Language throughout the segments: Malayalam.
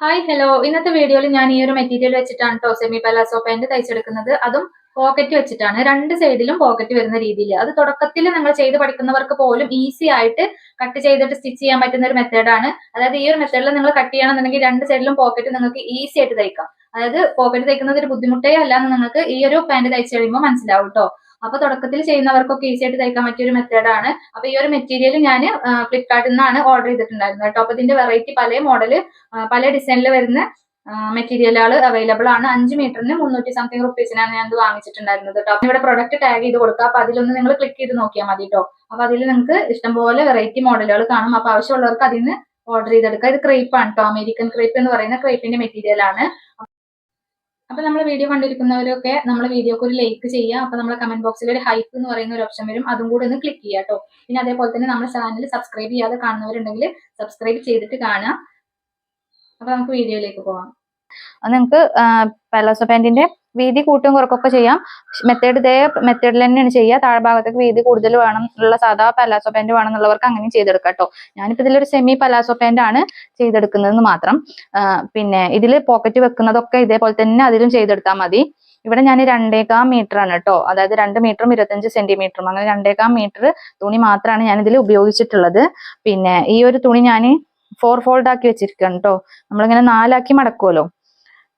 ഹായ് ഹലോ ഇന്നത്തെ വീഡിയോയിൽ ഞാൻ ഈ ഒരു മെറ്റീരിയൽ വെച്ചിട്ടാണ് കേട്ടോ സെമി പലാസോ പാന്റ് തയ്ച്ചെടുക്കുന്നത്. അതും പോക്കറ്റ് വെച്ചിട്ടാണ്. രണ്ട് സൈഡിലും പോക്കറ്റ് വരുന്ന രീതിയിൽ. അത് തുടക്കത്തിൽ നിങ്ങൾ ചെയ്ത് പഠിക്കുന്നവർക്ക് പോലും ഈസി ആയിട്ട് കട്ട് ചെയ്തിട്ട് സ്റ്റിച്ച് ചെയ്യാൻ പറ്റുന്ന ഒരു മെത്തേഡാണ് അതായത് ഈ ഒരു മെത്തേഡിൽ നിങ്ങൾ കട്ട് ചെയ്യണമെന്നുണ്ടെങ്കിൽ രണ്ട് സൈഡിലും പോക്കറ്റ് നിങ്ങൾക്ക് ഈസി ആയിട്ട് തയ്ക്കാം. അതായത് പോക്കറ്റ് തയ്ക്കുന്നത് ഒരു ബുദ്ധിമുട്ടേ അല്ല എന്ന് നിങ്ങൾക്ക് ഈ ഒരു പാന്റ് തയ്ച്ചു കഴിയുമ്പോൾ മനസ്സിലാവും കേട്ടോ അപ്പൊ തുടക്കത്തിൽ ചെയ്യുന്നവർക്കൊക്കെ ഈസി ആയിട്ട് തയ്ക്കാൻ പറ്റിയ ഒരു മെത്തേഡാണ് അപ്പൊ ഈ ഒരു മെറ്റീരിയൽ ഞാൻ ഫ്ലിപ്കാർട്ടിൽ നിന്നാണ് ഓർഡർ ചെയ്തിട്ടുണ്ടായിരുന്നത് കേട്ടോ. അപ്പൊ ഇതിന്റെ വെറൈറ്റി പല മോഡൽ പല ഡിസൈനിൽ വരുന്ന മെറ്റീരിയലുകൾ അവൈലബിൾ ആണ്. അഞ്ച് മീറ്ററിന് മുന്നൂറ്റി സംതിങ് റുപ്പീസിനാണ് ഞാൻ ഇത് വാങ്ങിച്ചിട്ടുണ്ടായിരുന്നത് കേട്ടോ. ഇവിടെ പ്രൊഡക്റ്റ് ടാഗ് ചെയ്ത് കൊടുക്കുക. അപ്പൊ അതിലൊന്ന് നിങ്ങൾ ക്ലിക്ക് ചെയ്ത് നോക്കിയാൽ മതി കേട്ടോ. അപ്പൊ അതിൽ നിങ്ങൾക്ക് ഇഷ്ടംപോലെ വെറൈറ്റി മോഡലുകൾ കാണും. അപ്പൊ ആവശ്യമുള്ളവർക്ക് അതിൽ നിന്ന് ഓർഡർ ചെയ്തെടുക്കുക. ഇത് ക്രേപ്പ് ആണ് കേട്ടോ. അമേരിക്കൻ ക്രേപ്പ് എന്ന് പറയുന്ന ക്രേപ്പിന്റെ മെറ്റീരിയൽ ആണ്. അപ്പൊ നമ്മൾ വീഡിയോ കണ്ടിരിക്കുന്നവരൊക്കെ നമ്മൾ വീഡിയോക്ക് ഒരു ലൈക്ക് ചെയ്യുക അപ്പൊ നമ്മുടെ കമന്റ് ബോക്സിൽ ഒരു ഹൈപ്പ് എന്ന് പറയുന്ന ഒരു ഓപ്ഷൻ വരും. അതും കൂടി ഒന്ന് ക്ലിക്ക് ചെയ്യുക കേട്ടോ പിന്നെ അതേപോലെ തന്നെ നമ്മുടെ ചാനൽ സബ്സ്ക്രൈബ് ചെയ്യാതെ കാണുന്നവരുണ്ടെങ്കിൽ സബ്സ്ക്രൈബ് ചെയ്തിട്ട് കാണുക. അപ്പൊ നമുക്ക് വീഡിയോയിലേക്ക് പോവാം. നിങ്ങൾക്ക് പലാസോ പാന്റിന്റെ വീതി കൂട്ടും കുറക്കൊക്കെ ചെയ്യാം. മെത്തേഡ് ഇതേ മെത്തേഡിൽ തന്നെയാണ് ചെയ്യുക. താഴ്ഭാഗത്തേക്ക് വീതി കൂടുതൽ വേണം ഉള്ള സാധാ പലാസോ പാന്റ് വേണം എന്നുള്ളവർക്ക് അങ്ങനെ ചെയ്തെടുക്കാം കേട്ടോ. ഞാനിപ്പോ ഇതിലൊരു സെമി പലാസോ പാന്റ് ആണ് ചെയ്തെടുക്കുന്നതെന്ന് മാത്രം. പിന്നെ ഇതിൽ പോക്കറ്റ് വെക്കുന്നതൊക്കെ ഇതേപോലെ തന്നെ അതിലും ചെയ്തെടുത്താൽ മതി. ഇവിടെ ഞാൻ രണ്ടേകാം മീറ്റർ ആണ് കേട്ടോ. അതായത് രണ്ട് മീറ്ററും ഇരുപത്തഞ്ച് സെന്റിമീറ്ററും അങ്ങനെ രണ്ടേകാം മീറ്റർ തുണി മാത്രമാണ് ഞാൻ ഇതിൽ ഉപയോഗിച്ചിട്ടുള്ളത്. പിന്നെ ഈ ഒരു തുണി ഞാൻ ഫോർ ഫോൾഡ് ആക്കി വെച്ചിരിക്കുകയാണ് കേട്ടോ. നമ്മളിങ്ങനെ നാലാക്കി മടക്കുമല്ലോ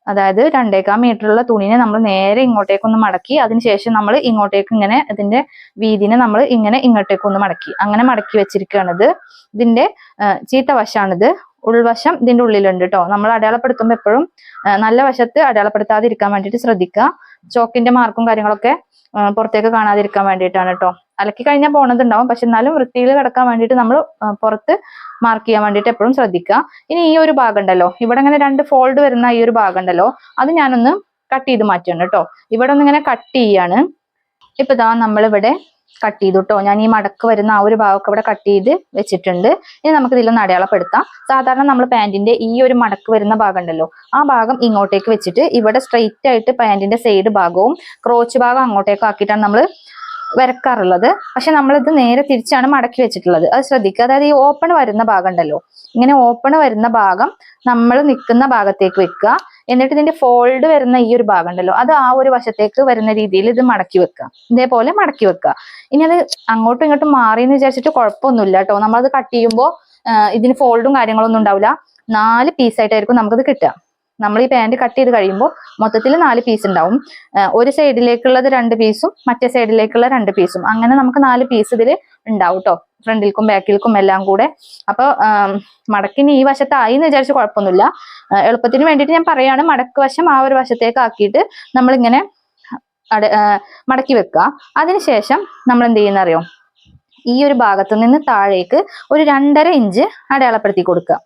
അതായത് രണ്ടേകാൽ മീറ്ററുള്ള തുണിനെ നമ്മൾ നേരെ ഇങ്ങോട്ടേക്കൊന്ന് മടക്കി അതിനുശേഷം നമ്മൾ ഇങ്ങോട്ടേക്ക് ഇങ്ങനെ ഇതിന്റെ വീതിനെ നമ്മൾ ഇങ്ങനെ ഇങ്ങോട്ടേക്കൊന്ന് മടക്കി. അങ്ങനെ മടക്കി വെച്ചിരിക്കുകയാണിത്. ഇതിന്റെ ചീത്ത വശമാണിത് ഉൾവശം ഇതിന്റെ ഉള്ളിലുണ്ട് കേട്ടോ നമ്മൾ അടയാളപ്പെടുത്തുമ്പോൾ എപ്പോഴും നല്ല വശത്ത് അടയാളപ്പെടുത്താതിരിക്കാൻ വേണ്ടിയിട്ട് ശ്രദ്ധിക്കുക. ചോക്കിന്റെ മാർക്കും കാര്യങ്ങളൊക്കെ പുറത്തേക്ക് കാണാതിരിക്കാൻ വേണ്ടിയിട്ടാണ് കേട്ടോ അലക്കി കഴിഞ്ഞാൽ പോണതുണ്ടാവും പക്ഷെ എന്നാലും വൃത്തിയിൽ കിടക്കാൻ വേണ്ടിയിട്ട് നമ്മൾ പുറത്ത് മാർക്ക് ചെയ്യാൻ വേണ്ടിയിട്ട് എപ്പോഴും ശ്രദ്ധിക്കുക. ഇനി ഈ ഒരു ഭാഗം ഉണ്ടല്ലോ. ഇവിടെ ഇങ്ങനെ രണ്ട് ഫോൾഡ് വരുന്ന ഈ ഒരു ഭാഗം ഉണ്ടല്ലോ. അത് ഞാനൊന്ന് കട്ട് ചെയ്ത് മാറ്റുകയാണ് കേട്ടോ. ഇവിടെ ഒന്ന് ഇങ്ങനെ കട്ട് ചെയ്യാണ്. ഇപ്പൊ ഇതാ നമ്മളിവിടെ കട്ട് ചെയ്തു കേട്ടോ. ഞാൻ ഈ മടക്ക് വരുന്ന ആ ഒരു ഭാഗമൊക്കെ ഇവിടെ കട്ട് ചെയ്ത് വെച്ചിട്ടുണ്ട്. ഇനി നമുക്ക് ഇതിലൊന്ന് അടയാളപ്പെടുത്താം. സാധാരണ നമ്മൾ പാന്റിന്റെ ഈ ഒരു മടക്ക് വരുന്ന ഭാഗം ഉണ്ടല്ലോ. ആ ഭാഗം ഇങ്ങോട്ടേക്ക് വെച്ചിട്ട് ഇവിടെ സ്ട്രെയിറ്റ് ആയിട്ട് പാന്റിന്റെ സൈഡ് ഭാഗവും ക്രോച്ച് ഭാഗം അങ്ങോട്ടേക്കും ആക്കിയിട്ടാണ് നമ്മൾ വരക്കാറുള്ളത്. പക്ഷെ നമ്മളിത് നേരെ തിരിച്ചാണ് മടക്കി വെച്ചിട്ടുള്ളത്. അത് ശ്രദ്ധിക്കുക. അതായത് ഈ ഓപ്പൺ വരുന്ന ഭാഗം ഉണ്ടല്ലോ. ഇങ്ങനെ ഓപ്പൺ വരുന്ന ഭാഗം നമ്മൾ നിൽക്കുന്ന ഭാഗത്തേക്ക് വെക്കുക. എന്നിട്ട് ഇതിന്റെ ഫോൾഡ് വരുന്ന ഈ ഒരു ഭാഗം ഉണ്ടല്ലോ അത് ആ ഒരു വശത്തേക്ക് വരുന്ന രീതിയിൽ ഇത് മടക്കി വെക്കുക. ഇതേപോലെ മടക്കി വെക്കുക. ഇനി അത് അങ്ങോട്ടും ഇങ്ങോട്ടും മാറി എന്ന് വിചാരിച്ചിട്ട് കുഴപ്പമൊന്നുമില്ല കേട്ടോ. നമ്മളത് കട്ട് ചെയ്യുമ്പോൾ ഇതിന് ഫോൾഡും കാര്യങ്ങളൊന്നും ഉണ്ടാവില്ല. നാല് പീസായിട്ടായിരിക്കും നമുക്കത് കിട്ടുക. നമ്മൾ ഈ പാന്റ് കട്ട് ചെയ്ത് കഴിയുമ്പോൾ മൊത്തത്തിൽ നാല് പീസ് ഉണ്ടാവും. ഒരു സൈഡിലേക്കുള്ളത് രണ്ട് പീസും മറ്റേ സൈഡിലേക്കുള്ള രണ്ട് പീസും അങ്ങനെ നമുക്ക് നാല് പീസ് ഇതിൽ ഉണ്ടാവും കേട്ടോ ഫ്രണ്ടിൽക്കും ബാക്കിൽക്കും എല്ലാം കൂടെ. അപ്പോൾ മടക്കിന് ഈ വശത്തായി എന്ന് വിചാരിച്ച് കുഴപ്പമൊന്നുമില്ല. എളുപ്പത്തിന് വേണ്ടിയിട്ട് ഞാൻ പറയാണ് മടക്ക് വശം ആ ഒരു വശത്തേക്ക് ആക്കിയിട്ട് നമ്മളിങ്ങനെ മടക്കി വെക്കുക. അതിനുശേഷം നമ്മൾ എന്ത് ചെയ്യുന്ന അറിയോ? ഈ ഒരു ഭാഗത്ത് നിന്ന് താഴേക്ക് ഒരു രണ്ടര ഇഞ്ച് അടയാളപ്പെടുത്തി കൊടുക്കുക.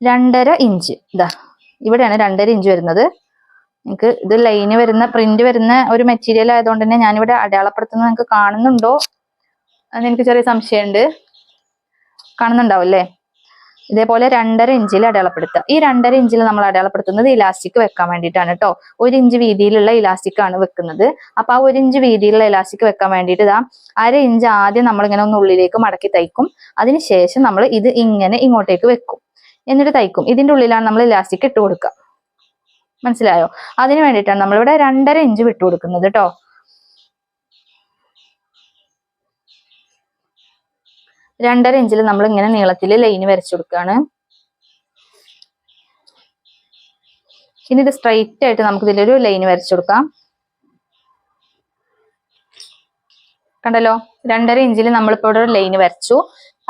രണ്ടര ഇഞ്ച്. ഇതാ ഇവിടെയാണ് രണ്ടര ഇഞ്ച് വരുന്നത്. നിങ്ങൾക്ക് ഇത് ലൈന് വരുന്ന പ്രിന്റ് വരുന്ന ഒരു മെറ്റീരിയൽ ആയതുകൊണ്ട് തന്നെ ഞാനിവിടെ അടയാളപ്പെടുത്തുന്നത് നിങ്ങൾക്ക് കാണുന്നുണ്ടോ? അത് എനിക്ക് ചെറിയ സംശയമുണ്ട്. കാണുന്നുണ്ടാവും അല്ലേ ഇതേപോലെ രണ്ടര ഇഞ്ചിൽ അടയാളപ്പെടുത്തുക. ഈ രണ്ടര ഇഞ്ചിൽ നമ്മൾ അടയാളപ്പെടുത്തുന്നത് ഇലാസ്റ്റിക് വെക്കാൻ വേണ്ടിയിട്ടാണ് കേട്ടോ ഒരു ഇഞ്ച് വീതിയിലുള്ള ഇലാസ്റ്റിക് ആണ് വെക്കുന്നത്. അപ്പൊ ആ ഒരു ഇഞ്ച് വീതിയിലുള്ള ഇലാസ്റ്റിക് വെക്കാൻ വേണ്ടിയിട്ട് ഇതാ അര ഇഞ്ച് ആദ്യം നമ്മൾ ഇങ്ങനെ ഒന്ന് ഉള്ളിലേക്ക് മടക്കി തയ്ക്കും. അതിനുശേഷം നമ്മൾ ഇത് ഇങ്ങനെ ഇങ്ങോട്ടേക്ക് വെക്കും. എന്നിട്ട് തയ്ക്കും. ഇതിന്റെ ഉള്ളിലാണ് നമ്മൾ ഇലാസ്റ്റിക് ഇട്ട് കൊടുക്കുക. മനസ്സിലായോ? അതിന് വേണ്ടിയിട്ടാണ് നമ്മളിവിടെ രണ്ടര ഇഞ്ച് വിട്ടു കൊടുക്കുന്നത് കേട്ടോ രണ്ടര ഇഞ്ചിൽ നമ്മൾ ഇങ്ങനെ നീളത്തിൽ ലൈന് വരച്ചു കൊടുക്കുകയാണ്. ഇനി ഇത് സ്ട്രൈറ്റ് ആയിട്ട് നമുക്ക് ഇതിലൊരു ലൈൻ വരച്ചു കൊടുക്കാം. കണ്ടല്ലോ? രണ്ടര ഇഞ്ചിൽ നമ്മളിപ്പോൾ ഇവിടെ ഒരു ലൈന് വരച്ചു.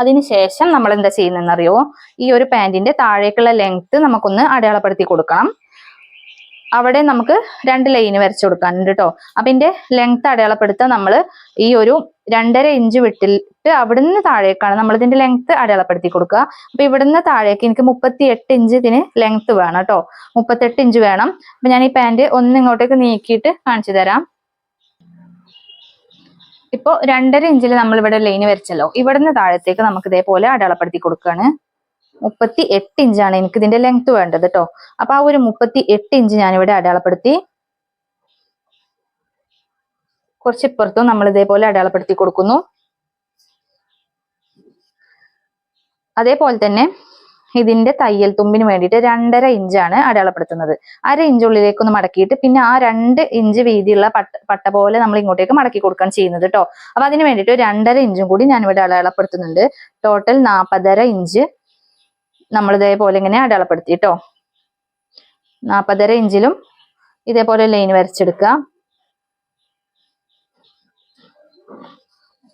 അതിനുശേഷം നമ്മൾ എന്താ ചെയ്യുന്നതെന്നറിയോ? ഈ ഒരു പാന്റിന്റെ താഴേക്കുള്ള ലെങ്ത് നമുക്കൊന്ന് അടയാളപ്പെടുത്തി കൊടുക്കണം. അവിടെ നമുക്ക് രണ്ട് ലൈന് വരച്ചു കൊടുക്കാനുണ്ട് കേട്ടോ അപ്പൊ ഇതിന്റെ ലെങ്ത് അടയാളപ്പെടുത്താൻ നമ്മൾ ഈ ഒരു രണ്ടര ഇഞ്ച് വിട്ടിട്ട് അവിടുന്ന് താഴേക്കാണ് നമ്മൾ ഇതിന്റെ ലെങ്ത് അടയാളപ്പെടുത്തി കൊടുക്കുക. അപ്പൊ ഇവിടുന്ന് താഴേക്ക് എനിക്ക് മുപ്പത്തി എട്ട് ഇഞ്ച് ഇതിന് ലെങ്ത് വേണം കേട്ടോ മുപ്പത്തെട്ട് ഇഞ്ച് വേണം. അപ്പൊ ഞാൻ ഈ പാന്റ് ഒന്ന് ഇങ്ങോട്ടേക്ക് നീക്കിയിട്ട് കാണിച്ചു തരാം. ഇപ്പോ രണ്ടര ഇഞ്ചിൽ നമ്മൾ ഇവിടെ ലൈന് വരച്ചല്ലോ. ഇവിടുന്ന് താഴത്തേക്ക് നമുക്ക് ഇതേപോലെ അടയാളപ്പെടുത്തി കൊടുക്കുകയാണ് മുപ്പത്തി എട്ട് ഇഞ്ചാണ് എനിക്ക് ഇതിന്റെ ലെങ്ത് വേണ്ടത് കേട്ടോ അപ്പൊ ആ ഒരു മുപ്പത്തി എട്ട് ഇഞ്ച് ഞാൻ ഇവിടെ അടയാളപ്പെടുത്തി കുറച്ച് ഇപ്പുറത്തും നമ്മൾ ഇതേപോലെ അടയാളപ്പെടുത്തി കൊടുക്കുന്നു. അതേപോലെ തന്നെ ഇതിന്റെ തയ്യൽ തുമ്പിന് വേണ്ടിയിട്ട് രണ്ടര ഇഞ്ചാണ് അടയാളപ്പെടുത്തുന്നത്. അര ഇഞ്ച് ഉള്ളിലേക്ക് ഒന്ന് മടക്കിയിട്ട് പിന്നെ ആ രണ്ട് ഇഞ്ച് വീതിയുള്ള പട്ട പട്ട പോലെ നമ്മൾ ഇങ്ങോട്ടേക്ക് മടക്കി കൊടുക്കുകയാണ് ചെയ്യുന്നത് കേട്ടോ അപ്പൊ അതിന് വേണ്ടിയിട്ട് രണ്ടര ഇഞ്ചും കൂടി ഞാൻ ഇവിടെ അടയാളപ്പെടുത്തുന്നുണ്ട്. ടോട്ടൽ നാൽപ്പതര ഇഞ്ച് നമ്മൾ ഇതേപോലെ ഇങ്ങനെ അടയാളപ്പെടുത്തി കേട്ടോ നാൽപ്പതര ഇഞ്ചിലും ഇതേപോലെ ലൈൻ വരച്ചെടുക്കുക.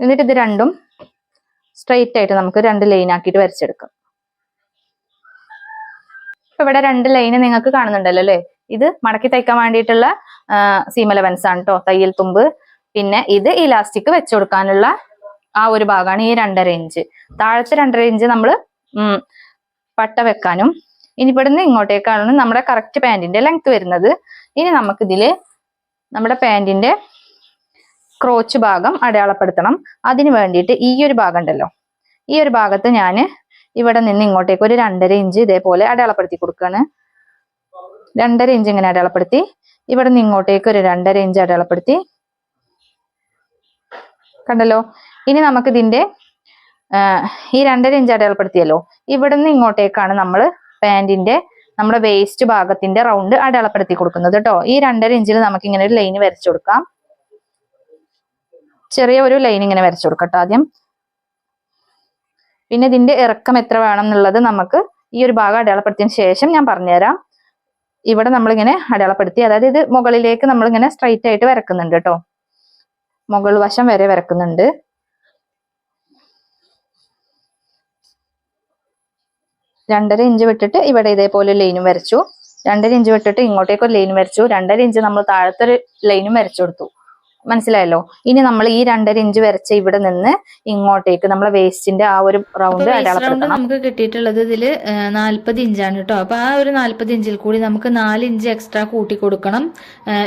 എന്നിട്ട് ഇത് രണ്ടും സ്ട്രെയിറ്റ് ആയിട്ട് നമുക്ക് രണ്ട് ലൈൻ ആക്കിയിട്ട് വരച്ചെടുക്കാം. ഇപ്പൊ ഇവിടെ രണ്ട് ലൈന് നിങ്ങൾക്ക് കാണുന്നുണ്ടല്ലോ അല്ലേ? ഇത് മടക്കി തയ്ക്കാൻ വേണ്ടിയിട്ടുള്ള സീമ ലെവൻസ് ആണ് കേട്ടോ തയ്യൽ തുമ്പ്. പിന്നെ ഇത് ഇലാസ്റ്റിക് വെച്ചു കൊടുക്കാനുള്ള ആ ഒരു ഭാഗമാണ് ഈ രണ്ടര ഇഞ്ച് താഴത്തെ രണ്ടര ഇഞ്ച് നമ്മൾ പട്ട വെക്കാനും ഇനി ഇവിടുന്ന് ഇങ്ങോട്ടേക്കാണ് നമ്മുടെ കറക്റ്റ് പാൻറിന്റെ ലെങ്ത് വരുന്നത്. ഇനി നമുക്കിതിൽ നമ്മുടെ പാൻറിന്റെ ക്രോച്ച് ഭാഗം അടയാളപ്പെടുത്തണം. അതിന് വേണ്ടിയിട്ട് ഈ ഒരു ഭാഗം ഉണ്ടല്ലോ. ഈ ഒരു ഭാഗത്ത് ഞാൻ ഇവിടെ നിന്ന് ഇങ്ങോട്ടേക്ക് ഒരു രണ്ടര ഇഞ്ച് ഇതേപോലെ അടയാളപ്പെടുത്തി കൊടുക്കുകയാണ് രണ്ടര ഇഞ്ച് ഇങ്ങനെ അടയാളപ്പെടുത്തി. ഇവിടെ നിന്ന് ഇങ്ങോട്ടേക്ക് ഒരു രണ്ടര ഇഞ്ച് അടയാളപ്പെടുത്തി. കണ്ടല്ലോ? ഇനി നമുക്ക് ഇതിന്റെ ഈ രണ്ടര ഇഞ്ച് അടയാളപ്പെടുത്തിയല്ലോ. ഇവിടെ നിന്ന് ഇങ്ങോട്ടേക്കാണ് നമ്മൾ പാൻറിന്റെ നമ്മുടെ വേസ്റ്റ് ഭാഗത്തിന്റെ റൗണ്ട് അടയാളപ്പെടുത്തി കൊടുക്കുന്നത് കേട്ടോ. ഈ രണ്ടര ഇഞ്ചിൽ നമുക്ക് ഇങ്ങനെ ഒരു ലൈൻ വരച്ചു കൊടുക്കാം. ചെറിയ ഒരു ലൈൻ ഇങ്ങനെ വരച്ചു കൊടുക്കട്ടോ ആദ്യം. പിന്നെ ഇതിന്റെ ഇറക്കം എത്ര വേണം എന്നുള്ളത് നമുക്ക് ഈ ഒരു ഭാഗം അടയാളപ്പെടുത്തിയതിന് ശേഷം ഞാൻ പറഞ്ഞുതരാം. ഇവിടെ നമ്മളിങ്ങനെ അടയാളപ്പെടുത്തി അതായത് ഇത് മുകളിലേക്ക് നമ്മളിങ്ങനെ സ്ട്രൈറ്റ് ആയിട്ട് വരക്കുന്നുണ്ട് കേട്ടോ മുകൾ വശം വരെ വരക്കുന്നുണ്ട്. രണ്ടര ഇഞ്ച് വിട്ടിട്ട് ഇവിടെ ഇതേപോലെ ലൈനും വരച്ചു. രണ്ടര ഇഞ്ച് വിട്ടിട്ട് ഇങ്ങോട്ടേക്ക് ഒരു ലൈനും വരച്ചു. രണ്ടര ഇഞ്ച് നമ്മൾ താഴത്തെ ഒരു ലൈനും വരച്ചു കൊടുത്തു. മനസ്സിലായല്ലോ? ഇനി നമ്മൾ ഈ രണ്ടര ഇഞ്ച് വരച്ച ഇവിടെ നിന്ന് ഇങ്ങോട്ടേക്ക് നമ്മളെ വേസ്റ്റിന്റെ ആ ഒരു റൗണ്ട് റൗണ്ട് നമുക്ക് കിട്ടിയിട്ടുള്ളത് ഇതിൽ നാല്പത് ഇഞ്ചാണ് കേട്ടോ അപ്പൊ ആ ഒരു നാല്പത് ഇഞ്ചിൽ കൂടി നമുക്ക് നാല് ഇഞ്ച് എക്സ്ട്രാ കൂട്ടി കൊടുക്കണം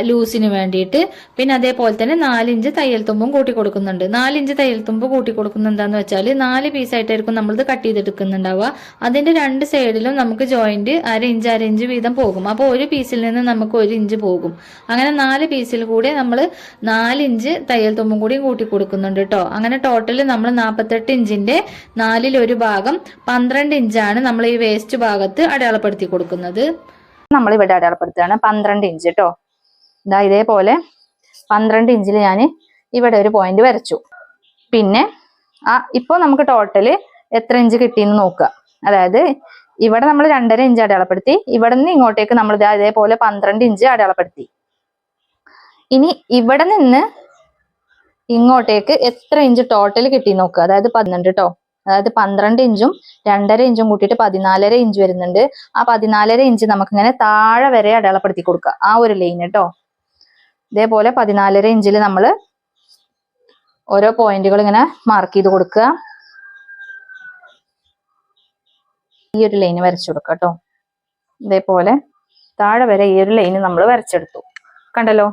ലൂസിന് വേണ്ടിയിട്ട്. പിന്നെ അതേപോലെ തന്നെ നാല് ഇഞ്ച് തയ്യൽ തുമ്പും കൂട്ടി കൊടുക്കുന്നുണ്ട്. നാല് ഇഞ്ച് തയ്യൽ തുമ്പ് കൂട്ടി കൊടുക്കുന്നത് എന്താന്ന് വെച്ചാൽ നാല് പീസായിട്ടായിരിക്കും നമ്മളിത് കട്ട് ചെയ്തെടുക്കുന്നുണ്ടാവുക. അതിന്റെ രണ്ട് സൈഡിലും നമുക്ക് ജോയിന്റ് അര ഇഞ്ച് അര ഇഞ്ച് വീതം പോകും. അപ്പോൾ ഒരു പീസിൽ നിന്ന് നമുക്ക് ഒരു ഇഞ്ച് പോകും. അങ്ങനെ നാല് പീസിൽ കൂടി നമ്മൾ നാല് ഇഞ്ച് തയ്യൽ തുമ്പും കൂടിയും കൂട്ടി കൊടുക്കുന്നുണ്ട് കേട്ടോ അങ്ങനെ ടോട്ടൽ നമ്മൾ നാൽപ്പത്തെട്ട് ഇഞ്ചിന്റെ നാലിൽ ഒരു ഭാഗം പന്ത്രണ്ട് ഇഞ്ചാണ് നമ്മൾ ഈ വേസ്റ്റ് ഭാഗത്ത് അടയാളപ്പെടുത്തി കൊടുക്കുന്നത്. നമ്മൾ ഇവിടെ അടയാളപ്പെടുത്തുകയാണ് പന്ത്രണ്ട് ഇഞ്ച് കേട്ടോ ഇതാ ഇതേപോലെ പന്ത്രണ്ട് ഇഞ്ചിൽ ഞാൻ ഇവിടെ ഒരു പോയിന്റ് വരച്ചു. പിന്നെ ആ ഇപ്പോൾ നമുക്ക് ടോട്ടൽ എത്ര ഇഞ്ച് കിട്ടിയെന്ന് നോക്കുക. അതായത് ഇവിടെ നമ്മൾ രണ്ടര ഇഞ്ച് അടയാളപ്പെടുത്തി ഇവിടെ നിന്ന് ഇങ്ങോട്ടേക്ക് നമ്മൾ ഇതാ ഇതേപോലെ പന്ത്രണ്ട് ഇഞ്ച് അടയാളപ്പെടുത്തി. ഇനി ഇവിടെ നിന്ന് ഇങ്ങോട്ടേക്ക് എത്ര ഇഞ്ച് ടോട്ടൽ കിട്ടി നോക്കുക അതായത് പന്ത്രണ്ട് കേട്ടോ അതായത് പന്ത്രണ്ട് ഇഞ്ചും രണ്ടര ഇഞ്ചും കൂട്ടിയിട്ട് പതിനാലര ഇഞ്ച് വരുന്നുണ്ട്. ആ പതിനാലര ഇഞ്ച് നമുക്ക് ഇങ്ങനെ താഴെ വരെ അടയാളപ്പെടുത്തി കൊടുക്കുക. ആ ഒരു ലൈൻ കേട്ടോ ഇതേപോലെ പതിനാലര ഇഞ്ചിൽ നമ്മൾ ഓരോ പോയിന്റുകൾ ഇങ്ങനെ മാർക്ക് ചെയ്ത് കൊടുക്കുക. ഈ ഒരു ലൈന് വരച്ചു കൊടുക്കുക കേട്ടോ ഇതേപോലെ താഴെ വരെ ഈ ഒരു ലൈന് നമ്മൾ വരച്ചെടുത്തു. കണ്ടല്ലോ?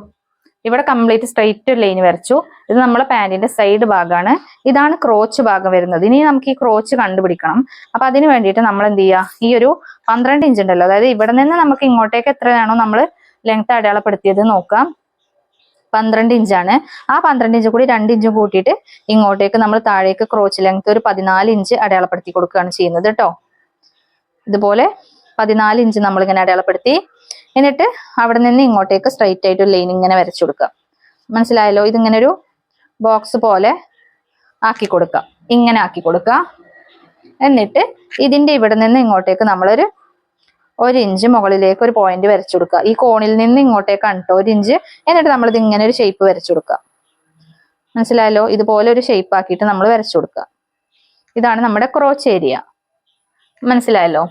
ഇവിടെ കംപ്ലീറ്റ് സ്ട്രെയിറ്റ് ലൈൻ വരച്ചു. ഇത് നമ്മളെ പാന്റിന്റെ സൈഡ് ഭാഗമാണ് ഇതാണ് ക്രോച്ച് ഭാഗം വരുന്നത്. ഇനി നമുക്ക് ഈ ക്രോച്ച് കണ്ടുപിടിക്കണം. അപ്പൊ അതിന് വേണ്ടിയിട്ട് നമ്മൾ എന്ത് ചെയ്യുക ഈ ഒരു പന്ത്രണ്ട് ഇഞ്ച് ഉണ്ടല്ലോ. അതായത് ഇവിടെ നിന്ന് നമുക്ക് ഇങ്ങോട്ടേക്ക് എത്രയാണോ നമ്മൾ ലെങ്ത് അടയാളപ്പെടുത്തിയത് നോക്കാം. പന്ത്രണ്ട് ഇഞ്ചാണ് ആ പന്ത്രണ്ട് ഇഞ്ച് കൂടി രണ്ട് ഇഞ്ചും കൂട്ടിയിട്ട് ഇങ്ങോട്ടേക്ക് നമ്മൾ താഴേക്ക് ക്രോച്ച് ലെങ്ത് ഒരു പതിനാല് ഇഞ്ച് അടയാളപ്പെടുത്തി കൊടുക്കുകയാണ് ചെയ്യുന്നത് കേട്ടോ. ഇതുപോലെ പതിനാല് ഇഞ്ച് നമ്മൾ ഇങ്ങനെ അടയാളപ്പെടുത്തി. എന്നിട്ട് അവിടെ നിന്ന് ഇങ്ങോട്ടേക്ക് സ്ട്രൈറ്റ് ആയിട്ട് ലൈൻ ഇങ്ങനെ വരച്ചു കൊടുക്കുക. മനസ്സിലായല്ലോ? ഇതിങ്ങനെ ഒരു ബോക്സ് പോലെ ആക്കി കൊടുക്കുക. ഇങ്ങനെ ആക്കി കൊടുക്കുക. എന്നിട്ട് ഇതിന്റെ ഇവിടെ നിന്ന് ഇങ്ങോട്ടേക്ക് നമ്മളൊരു ഒരു ഇഞ്ച് മുകളിലേക്ക് ഒരു പോയിന്റ് വരച്ചു കൊടുക്കുക. ഈ കോണിൽ നിന്ന് ഇങ്ങോട്ടേക്ക് കണ്ടോ? ഒരു ഇഞ്ച് എന്നിട്ട് നമ്മൾ ഇത് ഇങ്ങനെ ഒരു ഷേപ്പ് വരച്ചു കൊടുക്കുക. മനസ്സിലായല്ലോ? ഇതുപോലെ ഒരു ഷേപ്പ് ആക്കിയിട്ട് നമ്മൾ വരച്ചു കൊടുക്കുക. ഇതാണ് നമ്മുടെ ക്രോച്ച് ഏരിയ മനസ്സിലായല്ലോ?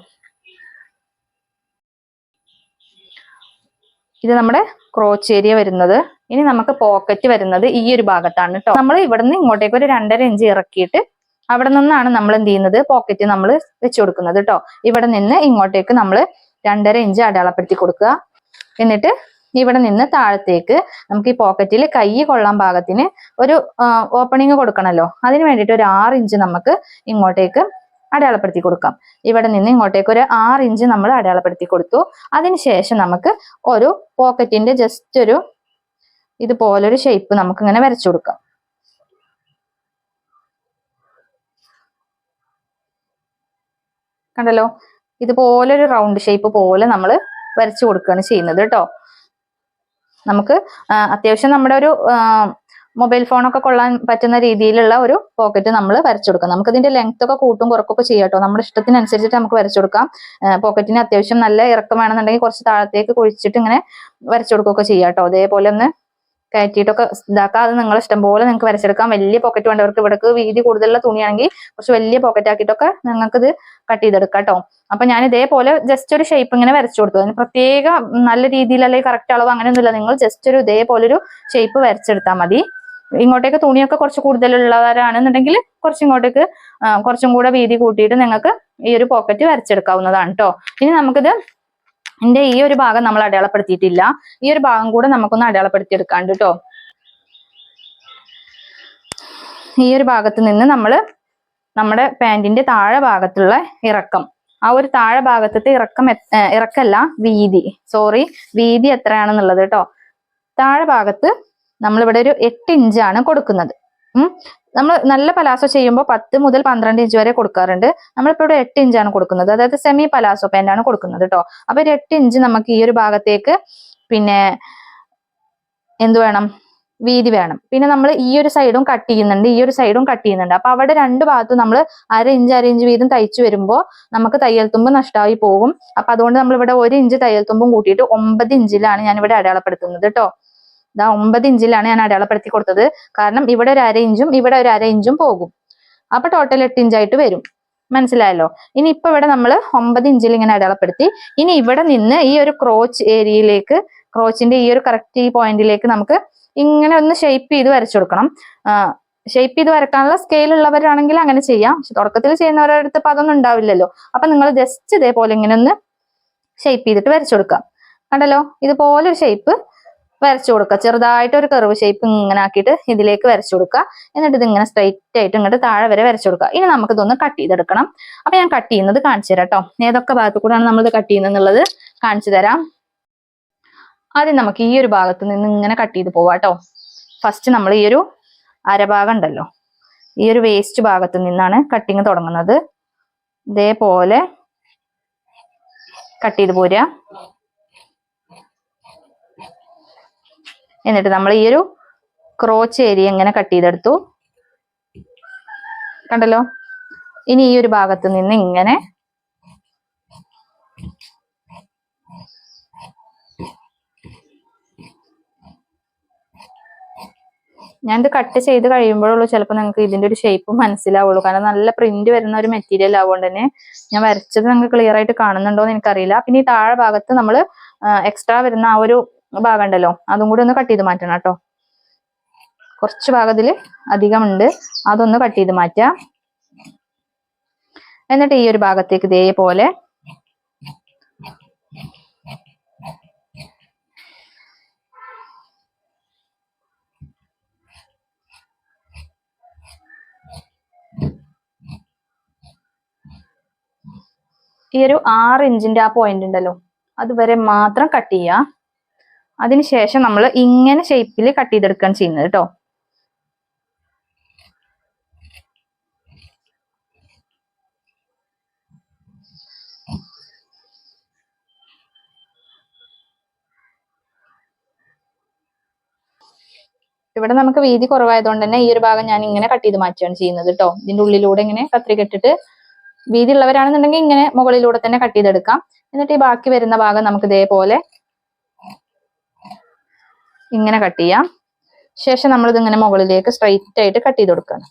ഇത് നമ്മുടെ ക്രോച്ച് ഏരിയ വരുന്നത്. ഇനി നമുക്ക് പോക്കറ്റ് വരുന്നത് ഈ ഒരു ഭാഗത്താണ് കേട്ടോ നമ്മൾ ഇവിടെ നിന്ന് ഇങ്ങോട്ടേക്ക് ഒരു രണ്ടര ഇഞ്ച് ഇറക്കിയിട്ട് അവിടെ നിന്നാണ് നമ്മൾ എന്ത് ചെയ്യുന്നത്? പോക്കറ്റ് നമ്മൾ വെച്ചു കൊടുക്കുന്നത് കേട്ടോ ഇവിടെ നിന്ന് ഇങ്ങോട്ടേക്ക് നമ്മൾ രണ്ടര ഇഞ്ച് അടയാളപ്പെടുത്തി കൊടുക്കുക. എന്നിട്ട് ഇവിടെ നിന്ന് താഴത്തേക്ക് നമുക്ക് ഈ പോക്കറ്റിൽ കൈ കൊള്ളാൻ പാകത്തിന് ഒരു ഓപ്പണിങ് കൊടുക്കണമല്ലോ അതിന് വേണ്ടിയിട്ട് ഒരു ആറ് ഇഞ്ച് നമുക്ക് ഇങ്ങോട്ടേക്ക് അടയാളപ്പെടുത്തി കൊടുക്കാം. ഇവിടെ നിന്ന് ഇങ്ങോട്ടേക്ക് ഒരു ആറ് ഇഞ്ച് നമ്മൾ അടയാളപ്പെടുത്തി കൊടുത്തു. അതിനുശേഷം നമുക്ക് ഒരു പോക്കറ്റിന്റെ ജസ്റ്റ് ഒരു ഇതുപോലൊരു ഷേപ്പ് നമുക്ക് ഇങ്ങനെ വരച്ചു കൊടുക്കാം. കണ്ടല്ലോ? ഇതുപോലൊരു റൗണ്ട് ഷേപ്പ് പോലെ നമ്മൾ വരച്ചു കൊടുക്കുകയാണ് ചെയ്യുന്നത് കേട്ടോ. നമുക്ക് അത്യാവശ്യം നമ്മുടെ ഒരു മൊബൈൽ ഫോണൊക്കെ കൊള്ളാൻ പറ്റുന്ന രീതിയിലുള്ള ഒരു പോക്കറ്റ് നമ്മൾ വരച്ചു കൊടുക്കാം. നമുക്ക് ഇതിന്റെ ലെങ്ത് ഒക്കെ കൂട്ടും കുറക്കൊക്കെ ചെയ്യാം കേട്ടോ. നമ്മുടെ ഇഷ്ടത്തിനനുസരിച്ചിട്ട് നമുക്ക് വരച്ചു കൊടുക്കാം. പോക്കറ്റിന് അത്യാവശ്യം നല്ല ഇറക്കം വേണമെന്നുണ്ടെങ്കിൽ കുറച്ച് താഴത്തേക്ക് കുഴിച്ചിട്ട് ഇങ്ങനെ വരച്ചു കൊടുക്കുകയൊക്കെ ചെയ്യാം കേട്ടോ. അതേപോലെ ഒന്ന് കയറ്റിയിട്ടൊക്കെ ഇതാക്കാം. അത് നിങ്ങൾ ഇഷ്ടം പോലെ നിങ്ങൾക്ക് വരച്ചെടുക്കാം വലിയ പോക്കറ്റ് വേണ്ടവർക്ക് ഇവിടേക്ക് വീതി കൂടുതലുള്ള തുണിയാണെങ്കിൽ കുറച്ച് വലിയ പോക്കറ്റ് ആക്കിയിട്ടൊക്കെ നിങ്ങൾക്ക് ഇത് കട്ട് ചെയ്തെടുക്കാം കേട്ടോ. അപ്പൊ ഞാൻ ഇതേപോലെ ജസ്റ്റ് ഒരു ഷേപ്പ് ഇങ്ങനെ വരച്ചു കൊടുത്തു. അതിന് പ്രത്യേക നല്ല രീതിയിൽ അല്ലെങ്കിൽ കറക്റ്റ് അളവ് അങ്ങനെയൊന്നുമില്ല. നിങ്ങൾ ജസ്റ്റ് ഒരു ഇതേപോലെ ഒരു ഷേപ്പ് വരച്ചെടുത്താൽ മതി. ഇങ്ങോട്ടേക്ക് തുണിയൊക്കെ കുറച്ച് കൂടുതലുള്ളവരാണെന്നുണ്ടെങ്കിൽ കുറച്ച് ഇങ്ങോട്ടേക്ക് കുറച്ചും കൂടെ വീതി കൂട്ടിയിട്ട് നിങ്ങൾക്ക് ഈ ഒരു പോക്കറ്റ് വരച്ചെടുക്കാവുന്നതാണ് കേട്ടോ ഇനി നമുക്കിത് ഇതിന്റെ ഈ ഒരു ഭാഗം നമ്മൾ അടയാളപ്പെടുത്തിയിട്ടില്ല. ഈ ഒരു ഭാഗം കൂടെ നമുക്കൊന്ന് അടയാളപ്പെടുത്തി എടുക്കാണ്ട് കേട്ടോ ഈ ഒരു ഭാഗത്ത് നിന്ന് നമ്മൾ നമ്മുടെ പാന്റിന്റെ താഴെ ഭാഗത്തുള്ള ഇറക്കം. ആ ഒരു താഴെ ഭാഗത്തെ ഇറക്കം ഇറക്കല്ല വീതി. സോറി വീതി എത്രയാണെന്നുള്ളത് കേട്ടോ താഴെ ഭാഗത്ത് നമ്മളിവിടെ ഒരു എട്ട് ഇഞ്ചാണ് കൊടുക്കുന്നത്. നമ്മൾ നല്ല പലാസോ ചെയ്യുമ്പോൾ പത്ത് മുതൽ പന്ത്രണ്ട് ഇഞ്ച് വരെ കൊടുക്കാറുണ്ട്. നമ്മളിപ്പോൾ ഇവിടെ എട്ട് ഇഞ്ചാണ് കൊടുക്കുന്നത്. അതായത് സെമി പലാസോ പാന്റാണ് കൊടുക്കുന്നത് കേട്ടോ അപ്പൊ ഒരു എട്ട് ഇഞ്ച് നമുക്ക് ഈ ഒരു ഭാഗത്തേക്ക് പിന്നെ എന്തു വേണം? വീതി വേണം. പിന്നെ നമ്മൾ ഈ ഒരു സൈഡും കട്ട് ചെയ്യുന്നുണ്ട്. ഈ ഒരു സൈഡും കട്ട് ചെയ്യുന്നുണ്ട്. അപ്പൊ അവിടെ രണ്ട് ഭാഗത്തും നമ്മൾ അര ഇഞ്ച് അര ഇഞ്ച് വീതം തയ്ച്ചു വരുമ്പോൾ നമുക്ക് തയ്യൽ തുമ്പ് നഷ്ടമായി പോകും. അപ്പൊ അതുകൊണ്ട് നമ്മൾ ഇവിടെ ഒരു ഇഞ്ച് തയ്യൽ തുമ്പും കൂട്ടിയിട്ട് ഒമ്പത് ഇഞ്ചിലാണ് ഞാൻ ഇവിടെ അടയാളപ്പെടുത്തുന്നത് കേട്ടോ ഇതാ ഒമ്പത് ഇഞ്ചിലാണ് ഞാൻ അടയാളപ്പെടുത്തി കൊടുത്തത്. കാരണം ഇവിടെ ഒരു അര ഇഞ്ചും ഇവിടെ ഒരു അര ഇഞ്ചും പോകും. അപ്പൊ ടോട്ടൽ എട്ട് ഇഞ്ചായിട്ട് വരും. മനസ്സിലായല്ലോ? ഇനി ഇപ്പൊ ഇവിടെ നമ്മൾ ഒമ്പത് ഇഞ്ചിൽ ഇങ്ങനെ അടയാളപ്പെടുത്തി. ഇനി ഇവിടെ നിന്ന് ഈ ഒരു ക്രോച്ച് ഏരിയയിലേക്ക് ക്രോച്ചിന്റെ ഈ ഒരു കറക്റ്റ് ഈ പോയിന്റിലേക്ക് നമുക്ക് ഇങ്ങനെ ഒന്ന് ഷേപ്പ് ചെയ്ത് വരച്ചു കൊടുക്കണം. ഷേപ്പ് ചെയ്ത് വരക്കാനുള്ള സ്കെയിൽ ഉള്ളവരാണെങ്കിൽ അങ്ങനെ ചെയ്യാം. പക്ഷെ തുടക്കത്തിൽ ചെയ്യുന്നവരുടെ അടുത്ത് ഇപ്പൊ അതൊന്നും ഉണ്ടാവില്ലല്ലോ. അപ്പൊ നിങ്ങൾ ജസ്റ്റ് ഇതേപോലെ ഇങ്ങനെ ഒന്ന് ഷേപ്പ് ചെയ്തിട്ട് വരച്ചു കൊടുക്കാം. കണ്ടല്ലോ? ഇതുപോലെ ഒരു ഷേപ്പ് വരച്ചു കൊടുക്കുക. ചെറുതായിട്ട് ഒരു കർവ് ഷേപ്പ് ഇങ്ങനെ ആക്കിയിട്ട് ഇതിലേക്ക് വരച്ചു കൊടുക്കുക. എന്നിട്ട് ഇത് ഇങ്ങനെ സ്ട്രൈറ്റ് ആയിട്ട് ഇങ്ങോട്ട് താഴെ വരെ വരച്ചു കൊടുക്കുക. ഇനി നമുക്ക് ഇതൊന്ന് കട്ട് ചെയ്തെടുക്കണം. അപ്പൊ ഞാൻ കട്ട് ചെയ്യുന്നത് കാണിച്ചു തരാം കേട്ടോ. ഏതൊക്കെ ഭാഗത്തു കൂടെയാണ് നമ്മൾ കട്ട് ചെയ്യുന്നത് എന്നുള്ളത് കാണിച്ചു തരാം. ആദ്യം നമുക്ക് ഈ ഒരു ഭാഗത്ത് നിന്ന് ഇങ്ങനെ കട്ട് ചെയ്ത് പോവാട്ടോ ഫസ്റ്റ് നമ്മൾ ഈ ഒരു അരഭാഗം ഉണ്ടല്ലോ. ഈ ഒരു വേസ്റ്റ് ഭാഗത്ത് നിന്നാണ് കട്ടിങ് തുടങ്ങുന്നത്. ഇതേപോലെ കട്ട് ചെയ്ത് പോരുക. എന്നിട്ട് നമ്മൾ ഈ ഒരു ക്രോച്ച് ഏരിയ ഇങ്ങനെ കട്ട് ചെയ്തെടുത്തു. കണ്ടല്ലോ? ഇനി ഈ ഒരു ഭാഗത്ത് നിന്ന് ഇങ്ങനെ ഞാനിത് കട്ട് ചെയ്ത് കഴിയുമ്പോഴുള്ളൂ ചിലപ്പോൾ നിങ്ങൾക്ക് ഇതിന്റെ ഒരു ഷേപ്പ് മനസ്സിലാവുള്ളൂ. കാരണം നല്ല പ്രിന്റ് വരുന്ന ഒരു മെറ്റീരിയൽ ആവുകൊണ്ട് തന്നെ ഞാൻ വരച്ചത് നിങ്ങൾക്ക് ക്ലിയർ ആയിട്ട് കാണുന്നുണ്ടോ എന്ന് എനിക്കറിയില്ല. പിന്നെ ഈ താഴെ ഭാഗത്ത് നമ്മൾ എക്സ്ട്രാ വരുന്ന ആ ഒരു ഭാഗം ഉണ്ടല്ലോ അതും കൂടി ഒന്ന് കട്ട് ചെയ്ത് മാറ്റണം കേട്ടോ. കുറച്ച് ഭാഗത്തിൽ അധികമുണ്ട്. അതൊന്ന് കട്ട് ചെയ്ത് മാറ്റാം. എന്നിട്ട് ഈ ഒരു ഭാഗത്തേക്ക് ഇതേപോലെ ഈ ഒരു ആറ് ഇഞ്ചിന്റെ ആ പോയിന്റ് ഉണ്ടല്ലോ. അതുവരെ മാത്രം കട്ട് ചെയ്യുക അതിനുശേഷം നമ്മൾ ഇങ്ങനെ ഷേപ്പിൽ കട്ട് ചെയ്തെടുക്കുകയാണ് ചെയ്യുന്നത് കേട്ടോ ഇവിടെ നമുക്ക് വീതി കുറവായതുകൊണ്ട് തന്നെ ഈ ഒരു ഭാഗം ഞാൻ ഇങ്ങനെ കട്ട് ചെയ്ത് മാറ്റുകയാണ് ചെയ്യുന്നത് കേട്ടോ ഇതിന്റെ ഉള്ളിലൂടെ ഇങ്ങനെ കത്രിക ഇട്ടിട്ട് വീതി ഉള്ളവരാണെന്നുണ്ടെങ്കിൽ ഇങ്ങനെ മുകളിലൂടെ തന്നെ കട്ട് ചെയ്തെടുക്കാം. എന്നിട്ട് ഈ ബാക്കി വരുന്ന ഭാഗം നമുക്ക് ഇതേപോലെ ഇങ്ങനെ കട്ട് ചെയ്യാം. ശേഷം നമ്മൾ ഇത് ഇങ്ങനെ മുകളിലേക്ക് സ്ട്രൈറ്റ് ആയിട്ട് കട്ട് ചെയ്ത് കൊടുക്കണം.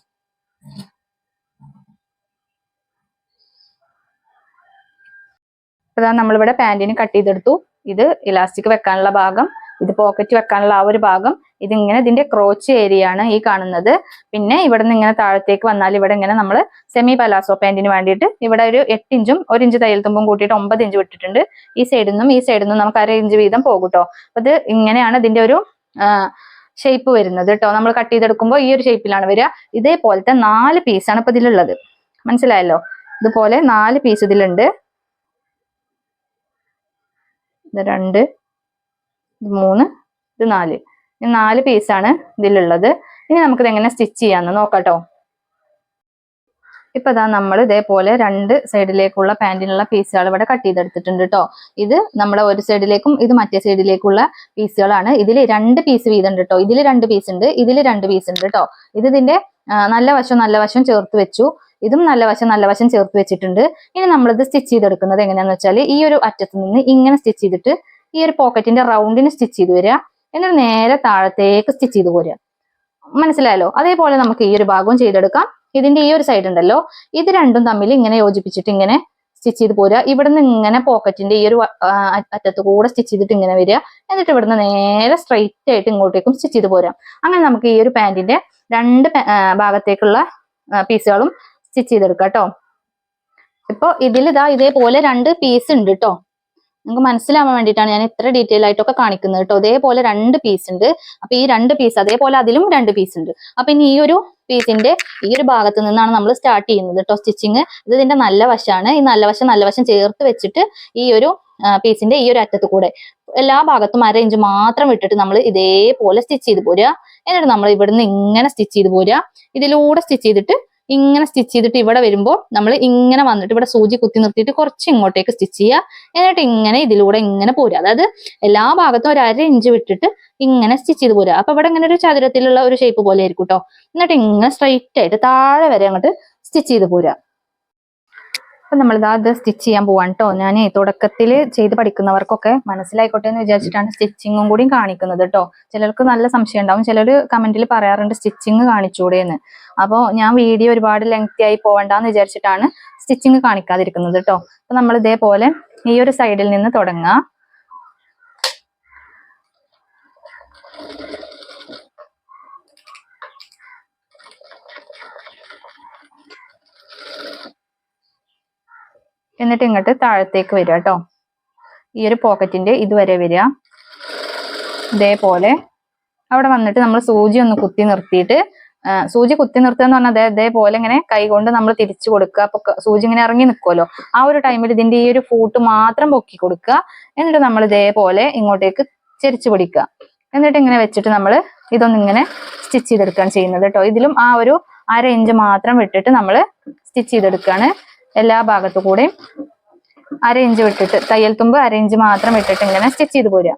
അതാ നമ്മളിവിടെ പാന്റിന് കട്ട് ചെയ്തെടുത്തു. ഇത് ഇലാസ്റ്റിക് വെക്കാനുള്ള ഭാഗം ഇത് പോക്കറ്റ് വെക്കാനുള്ള ആ ഒരു ഭാഗം ഇതിങ്ങനെ ഇതിന്റെ ക്രോച്ച് ഏരിയ ആണ് ഈ കാണുന്നത്. പിന്നെ ഇവിടെ നിന്ന് ഇങ്ങനെ താഴത്തേക്ക് വന്നാൽ ഇവിടെ ഇങ്ങനെ നമ്മൾ സെമി പലാസോ പാന്റിന് വേണ്ടിയിട്ട് ഇവിടെ ഒരു എട്ട് ഇഞ്ചും ഒരു ഇഞ്ച് തയ്യൽ തുമ്പും കൂട്ടിയിട്ട് ഒമ്പത് ഇഞ്ച് വിട്ടിട്ടുണ്ട്. ഈ സൈഡിൽ നിന്നും ഈ സൈഡിൽ നിന്നും നമുക്ക് അര ഇഞ്ച് വീതം പോകും കേട്ടോ ഇത് ഇങ്ങനെയാണ് ഇതിന്റെ ഒരു ഷേപ്പ് വരുന്നത് കേട്ടോ നമ്മൾ കട്ട് ചെയ്തെടുക്കുമ്പോൾ ഈ ഒരു ഷേപ്പിലാണ് വരിക. ഇതേപോലത്തെ നാല് പീസാണ് ഇപ്പൊ ഇതിലുള്ളത്. മനസ്സിലായല്ലോ? ഇതുപോലെ നാല് പീസ് ഇതിലുണ്ട്. ഇത് രണ്ട് ഇത് മൂന്ന് ഇത് നാല്. നാല് പീസാണ് ഇതിലുള്ളത്. ഇനി നമുക്കിത് എങ്ങനെ സ്റ്റിച്ച് ചെയ്യാന്ന് നോക്കാട്ടോ. ഇപ്പൊ ഇതാ നമ്മൾ ഇതേപോലെ രണ്ട് സൈഡിലേക്കുള്ള പാന്റിനുള്ള പീസുകൾ ഇവിടെ കട്ട് ചെയ്തെടുത്തിട്ടുണ്ട് കേട്ടോ ഇത് നമ്മുടെ ഒരു സൈഡിലേക്കും ഇത് മറ്റേ സൈഡിലേക്കുള്ള പീസുകളാണ്. ഇതിൽ രണ്ട് പീസ് വീതം കേട്ടോ ഇതിൽ രണ്ട് പീസ് ഉണ്ട് ഇതിൽ രണ്ട് പീസ് ഉണ്ട് കേട്ടോ ഇത് ഇതിന്റെ നല്ല വശം നല്ല വശം ചേർത്ത് വെച്ചു. ഇതും നല്ല വശം നല്ല വശം ചേർത്ത് വെച്ചിട്ടുണ്ട്. ഇനി നമ്മളിത് സ്റ്റിച്ച് ചെയ്തെടുക്കുന്നത് എങ്ങനെയാന്ന് വെച്ചാൽ ഈ ഒരു അറ്റത്ത് നിന്ന് ഇങ്ങനെ സ്റ്റിച്ച് ചെയ്തിട്ട് ഈ ഒരു പോക്കറ്റിന്റെ റൗണ്ടിന് സ്റ്റിച്ച് ചെയ്ത് വരിക. എന്നിട്ട് നേരെ താഴത്തേക്ക് സ്റ്റിച്ച് ചെയ്ത് പോരുക മനസ്സിലായല്ലോ? അതേപോലെ നമുക്ക് ഈ ഒരു ഭാഗവും ചെയ്തെടുക്കാം. ഇതിന്റെ ഈ ഒരു സൈഡ് ഉണ്ടല്ലോ. ഇത് രണ്ടും തമ്മിൽ ഇങ്ങനെ യോജിപ്പിച്ചിട്ട് ഇങ്ങനെ സ്റ്റിച്ച് ചെയ്ത് പോരുക. ഇവിടുന്ന് ഇങ്ങനെ പോക്കറ്റിന്റെ ഈ ഒരു അറ്റത്ത് കൂടെ സ്റ്റിച്ച് ചെയ്തിട്ട് ഇങ്ങനെ വരിക. എന്നിട്ട് ഇവിടുന്ന് നേരെ സ്ട്രൈറ്റ് ആയിട്ട് ഇങ്ങോട്ടേക്കും സ്റ്റിച്ച് ചെയ്ത് പോരാം അങ്ങനെ നമുക്ക് ഈ ഒരു പാന്റിന്റെ രണ്ട് ഭാഗത്തേക്കുള്ള പീസുകളും സ്റ്റിച്ച് ചെയ്തെടുക്കാം കേട്ടോ. ഇപ്പൊ ഇതിൽ ഇതാ ഇതേപോലെ രണ്ട് പീസ് ഉണ്ട് കേട്ടോ. നിങ്ങൾക്ക് മനസ്സിലാവാൻ വേണ്ടിയിട്ടാണ് ഞാൻ ഇത്ര ഡീറ്റെയിൽ ആയിട്ടൊക്കെ കാണിക്കുന്നത് കേട്ടോ. അതേപോലെ രണ്ട് പീസ് ഉണ്ട്. അപ്പൊ ഈ രണ്ട് പീസ് അതേപോലെ അതിലും രണ്ട് പീസ് ഉണ്ട്. അപ്പൊ ഇനി ഈ ഒരു പീസിന്റെ ഈ ഒരു ഭാഗത്ത് നിന്നാണ് നമ്മൾ സ്റ്റാർട്ട് ചെയ്യുന്നത് കേട്ടോ സ്റ്റിച്ചിങ് ഇത് ഇതിന്റെ നല്ല വശമാണ്. ഈ നല്ല വശം നല്ല വശം ചേർത്ത് വെച്ചിട്ട് ഈ ഒരു പീസിന്റെ ഈ ഒരു അറ്റത്ത് കൂടെ എല്ലാ ഭാഗത്തും അര ഇഞ്ച് മാത്രം ഇട്ടിട്ട് നമ്മൾ ഇതേപോലെ സ്റ്റിച്ച് ചെയ്ത് പോരുക. എന്നിട്ട് നമ്മൾ ഇവിടുന്ന് ഇങ്ങനെ സ്റ്റിച്ച് ചെയ്ത് പോരുക. ഇതിലൂടെ സ്റ്റിച്ച് ചെയ്തിട്ട് ഇങ്ങനെ സ്റ്റിച്ച് ചെയ്തിട്ട് ഇവിടെ വരുമ്പോൾ നമ്മൾ ഇങ്ങനെ വന്നിട്ട് ഇവിടെ സൂചി കുത്തി നിർത്തിയിട്ട് കുറച്ച് ഇങ്ങോട്ടേക്ക് സ്റ്റിച്ച് ചെയ്യുക. എന്നിട്ട് ഇങ്ങനെ ഇതിലൂടെ ഇങ്ങനെ പോരുക. അതായത് എല്ലാ ഭാഗത്തും ഒരു അര ഇഞ്ച് വിട്ടിട്ട് ഇങ്ങനെ സ്റ്റിച്ച് ചെയ്ത് പോരുക. അപ്പൊ ഇവിടെ ഇങ്ങനെ ഒരു ചതുരത്തിലുള്ള ഒരു ഷേപ്പ് പോലെ ആയിരിക്കും കേട്ടോ എന്നിട്ട് ഇങ്ങനെ സ്ട്രൈറ്റ് ആയിട്ട് താഴെ വരെ അങ്ങോട്ട് സ്റ്റിച്ച് ചെയ്ത് പോരുക. അപ്പൊ നമ്മളിതാ ഇത് സ്റ്റിച്ച് ചെയ്യാൻ പോവാണ് കേട്ടോ ഞാൻ തുടക്കത്തിൽ ചെയ്ത് പഠിക്കുന്നവർക്കൊക്കെ മനസ്സിലായിക്കോട്ടെ എന്ന് വിചാരിച്ചിട്ടാണ് സ്റ്റിച്ചിങ്ങും കൂടി കാണിക്കുന്നത് കേട്ടോ ചിലർക്ക് നല്ല സംശയം ഉണ്ടാവും. ചിലർ കമന്റിൽ പറയാറുണ്ട് സ്റ്റിച്ചിങ് എന്ന് അപ്പോൾ ഞാൻ വീഡിയോ ഒരുപാട് ലെങ്തി ആയി പോവണ്ടെന്ന് വിചാരിച്ചിട്ടാണ് സ്റ്റിച്ചിങ് കാണിക്കാതിരിക്കുന്നത് കേട്ടോ അപ്പൊ നമ്മൾ ഇതേപോലെ ഈ ഒരു സൈഡിൽ നിന്ന് തുടങ്ങാം. എന്നിട്ട് ഇങ്ങോട്ട് താഴത്തേക്ക് വരിക കേട്ടോ ഈ ഒരു പോക്കറ്റിന്റെ ഇതുവരെ വരിക. ഇതേപോലെ അവിടെ വന്നിട്ട് നമ്മൾ സൂചി ഒന്ന് കുത്തി നിർത്തിയിട്ട് സൂചി കുത്തി നിർത്തുക എന്ന് പറഞ്ഞാൽ ഇതേപോലെ ഇങ്ങനെ കൈകൊണ്ട് നമ്മൾ തിരിച്ചു കൊടുക്കുക. അപ്പൊ സൂചി ഇങ്ങനെ ഇറങ്ങി നിൽക്കുമല്ലോ ആ ഒരു ടൈമിൽ ഇതിന്റെ ഈ ഒരു ഫൂട്ട് മാത്രം പൊക്കി കൊടുക്കുക. എന്നിട്ട് നമ്മൾ ഇതേപോലെ ഇങ്ങോട്ടേക്ക് ചെരിച്ചു പിടിക്കുക. എന്നിട്ട് ഇങ്ങനെ വെച്ചിട്ട് നമ്മൾ ഇതൊന്ന് ഇങ്ങനെ സ്റ്റിച്ച് ചെയ്തെടുക്കുകയാണ് ചെയ്യുന്നത് കേട്ടോ ഇതിലും ആ ഒരു അര ഇഞ്ച് മാത്രം വിട്ടിട്ട് നമ്മൾ സ്റ്റിച്ച് ചെയ്തെടുക്കുകയാണ് എല്ലാ ഭാഗത്തു കൂടെയും അര ഇഞ്ച് വിട്ടിട്ട് തയ്യൽ തുമ്പ് അര ഇഞ്ച് മാത്രം വിട്ടിട്ട് ഇങ്ങനെ സ്റ്റിച്ച് ചെയ്ത് പോരുക.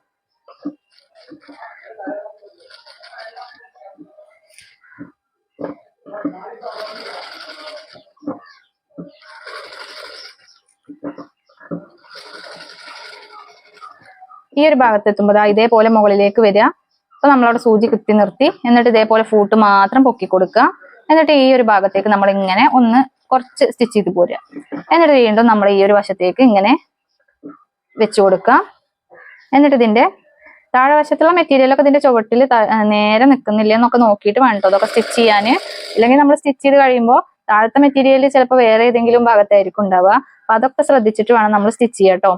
ഈ ഒരു ഭാഗത്ത് എത്തുമ്പോൾ ഇതേപോലെ മുകളിലേക്ക് വരിക. അപ്പൊ നമ്മളവിടെ സൂചി കുത്തി നിർത്തി. എന്നിട്ട് ഇതേപോലെ ഫൂട്ട് മാത്രം പൊക്കി കൊടുക്കുക. എന്നിട്ട് ഈ ഒരു ഭാഗത്തേക്ക് നമ്മൾ ഇങ്ങനെ ഒന്ന് കുറച്ച് സ്റ്റിച്ച് ചെയ്ത് പോരുക. എന്നിട്ട് വീണ്ടും നമ്മൾ ഈ ഒരു വശത്തേക്ക് ഇങ്ങനെ വെച്ചു കൊടുക്കുക. എന്നിട്ട് ഇതിന്റെ താഴെ വശത്തുള്ള മെറ്റീരിയൽ ഒക്കെ ഇതിന്റെ ചുവട്ടിൽ നേരെ നിൽക്കുന്നില്ല എന്നൊക്കെ നോക്കിയിട്ട് വേണ്ടോ അതൊക്കെ സ്റ്റിച്ച് ചെയ്യാൻ ഇല്ലെങ്കിൽ നമ്മൾ സ്റ്റിച്ച് ചെയ്ത് കഴിയുമ്പോൾ താഴത്തെ മെറ്റീരിയൽ ചിലപ്പോൾ വേറെ ഏതെങ്കിലും ഭാഗത്തായിരിക്കും ഉണ്ടാവുക. അപ്പൊ അതൊക്കെ ശ്രദ്ധിച്ചിട്ട് വേണം നമ്മൾ സ്റ്റിച്ച് ചെയ്യാം കേട്ടോ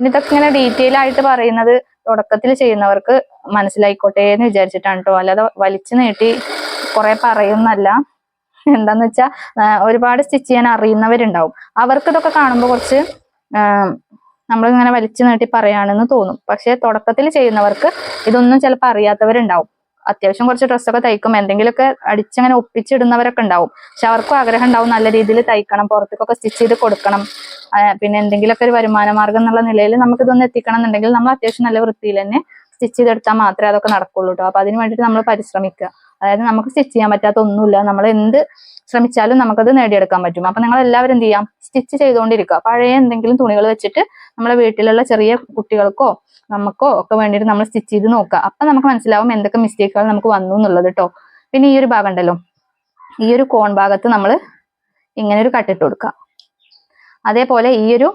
പിന്നെ ഇതൊക്കെ ഇങ്ങനെ ഡീറ്റെയിൽ ആയിട്ട് പറയുന്നത് തുടക്കത്തിൽ ചെയ്യുന്നവർക്ക് മനസ്സിലായിക്കോട്ടെ എന്ന് വിചാരിച്ചിട്ടാണ് കേട്ടോ അല്ലാതെ വലിച്ചു നീട്ടി കുറെ പറയുന്നല്ല എന്താന്ന് വെച്ചാൽ ഒരുപാട് സ്റ്റിച്ച് ചെയ്യാൻ അറിയുന്നവരുണ്ടാവും. അവർക്ക് ഇതൊക്കെ കാണുമ്പോൾ കുറച്ച് നമ്മളിങ്ങനെ വലിച്ചു നീട്ടി പറയാണെന്ന് തോന്നും. പക്ഷെ തുടക്കത്തിൽ ചെയ്യുന്നവർക്ക് ഇതൊന്നും ചിലപ്പോൾ അറിയാത്തവരുണ്ടാവും. അത്യാവശ്യം കുറച്ച് ഡ്രസ്സൊക്കെ തയ്ക്കും. എന്തെങ്കിലുമൊക്കെ അടിച്ചങ്ങനെ ഒപ്പിച്ചിടുന്നവരൊക്കെ ഉണ്ടാവും. പക്ഷെ അവർക്കും ആഗ്രഹം ഉണ്ടാവും നല്ല രീതിയിൽ തയ്ക്കണം പുറത്തേക്കൊക്കെ സ്റ്റിച്ച് ചെയ്ത് കൊടുക്കണം. പിന്നെ എന്തെങ്കിലുമൊക്കെ ഒരു വരുമാന മാർഗം എന്നുള്ള നിലയിൽ നമുക്ക് ഇതൊന്ന് എത്തിക്കണം എന്നുണ്ടെങ്കിൽ നമ്മൾ അത്യാവശ്യം നല്ല വൃത്തിയിൽ തന്നെ സ്റ്റിച്ച് ചെയ്തെടുത്താൽ മാത്രമേ അതൊക്കെ നടക്കുള്ളൂ കേട്ടോ അപ്പൊ അതിന് വേണ്ടിയിട്ട് നമ്മൾ പരിശ്രമിക്കുക. അതായത് നമുക്ക് സ്റ്റിച്ച് ചെയ്യാൻ പറ്റാത്ത ഒന്നുമില്ല നമ്മൾ എന്ത് ശ്രമിച്ചാലും നമുക്കത് നേടിയെടുക്കാൻ പറ്റും. അപ്പൊ നിങ്ങൾ എല്ലാവരും എന്ത് ചെയ്യാം? സ്റ്റിച്ച് ചെയ്തുകൊണ്ടിരിക്കുക. പഴയ എന്തെങ്കിലും തുണികൾ വെച്ചിട്ട് നമ്മളെ വീട്ടിലുള്ള ചെറിയ കുട്ടികൾക്കോ നമുക്കോ ഒക്കെ വേണ്ടിയിട്ട് നമ്മൾ സ്റ്റിച്ച് ചെയ്ത് നോക്കുക. അപ്പൊ നമുക്ക് മനസ്സിലാവും എന്തൊക്കെ മിസ്റ്റേക്കുകൾ നമുക്ക് വന്നു എന്നുള്ളത് കേട്ടോ പിന്നെ ഈ ഒരു ഭാഗം ഉണ്ടല്ലോ. ഈ ഒരു കോൺ ഭാഗത്ത് നമ്മൾ ഇങ്ങനെ ഒരു കട്ടിട്ട് കൊടുക്കുക. അതേപോലെ ഈ ഒരു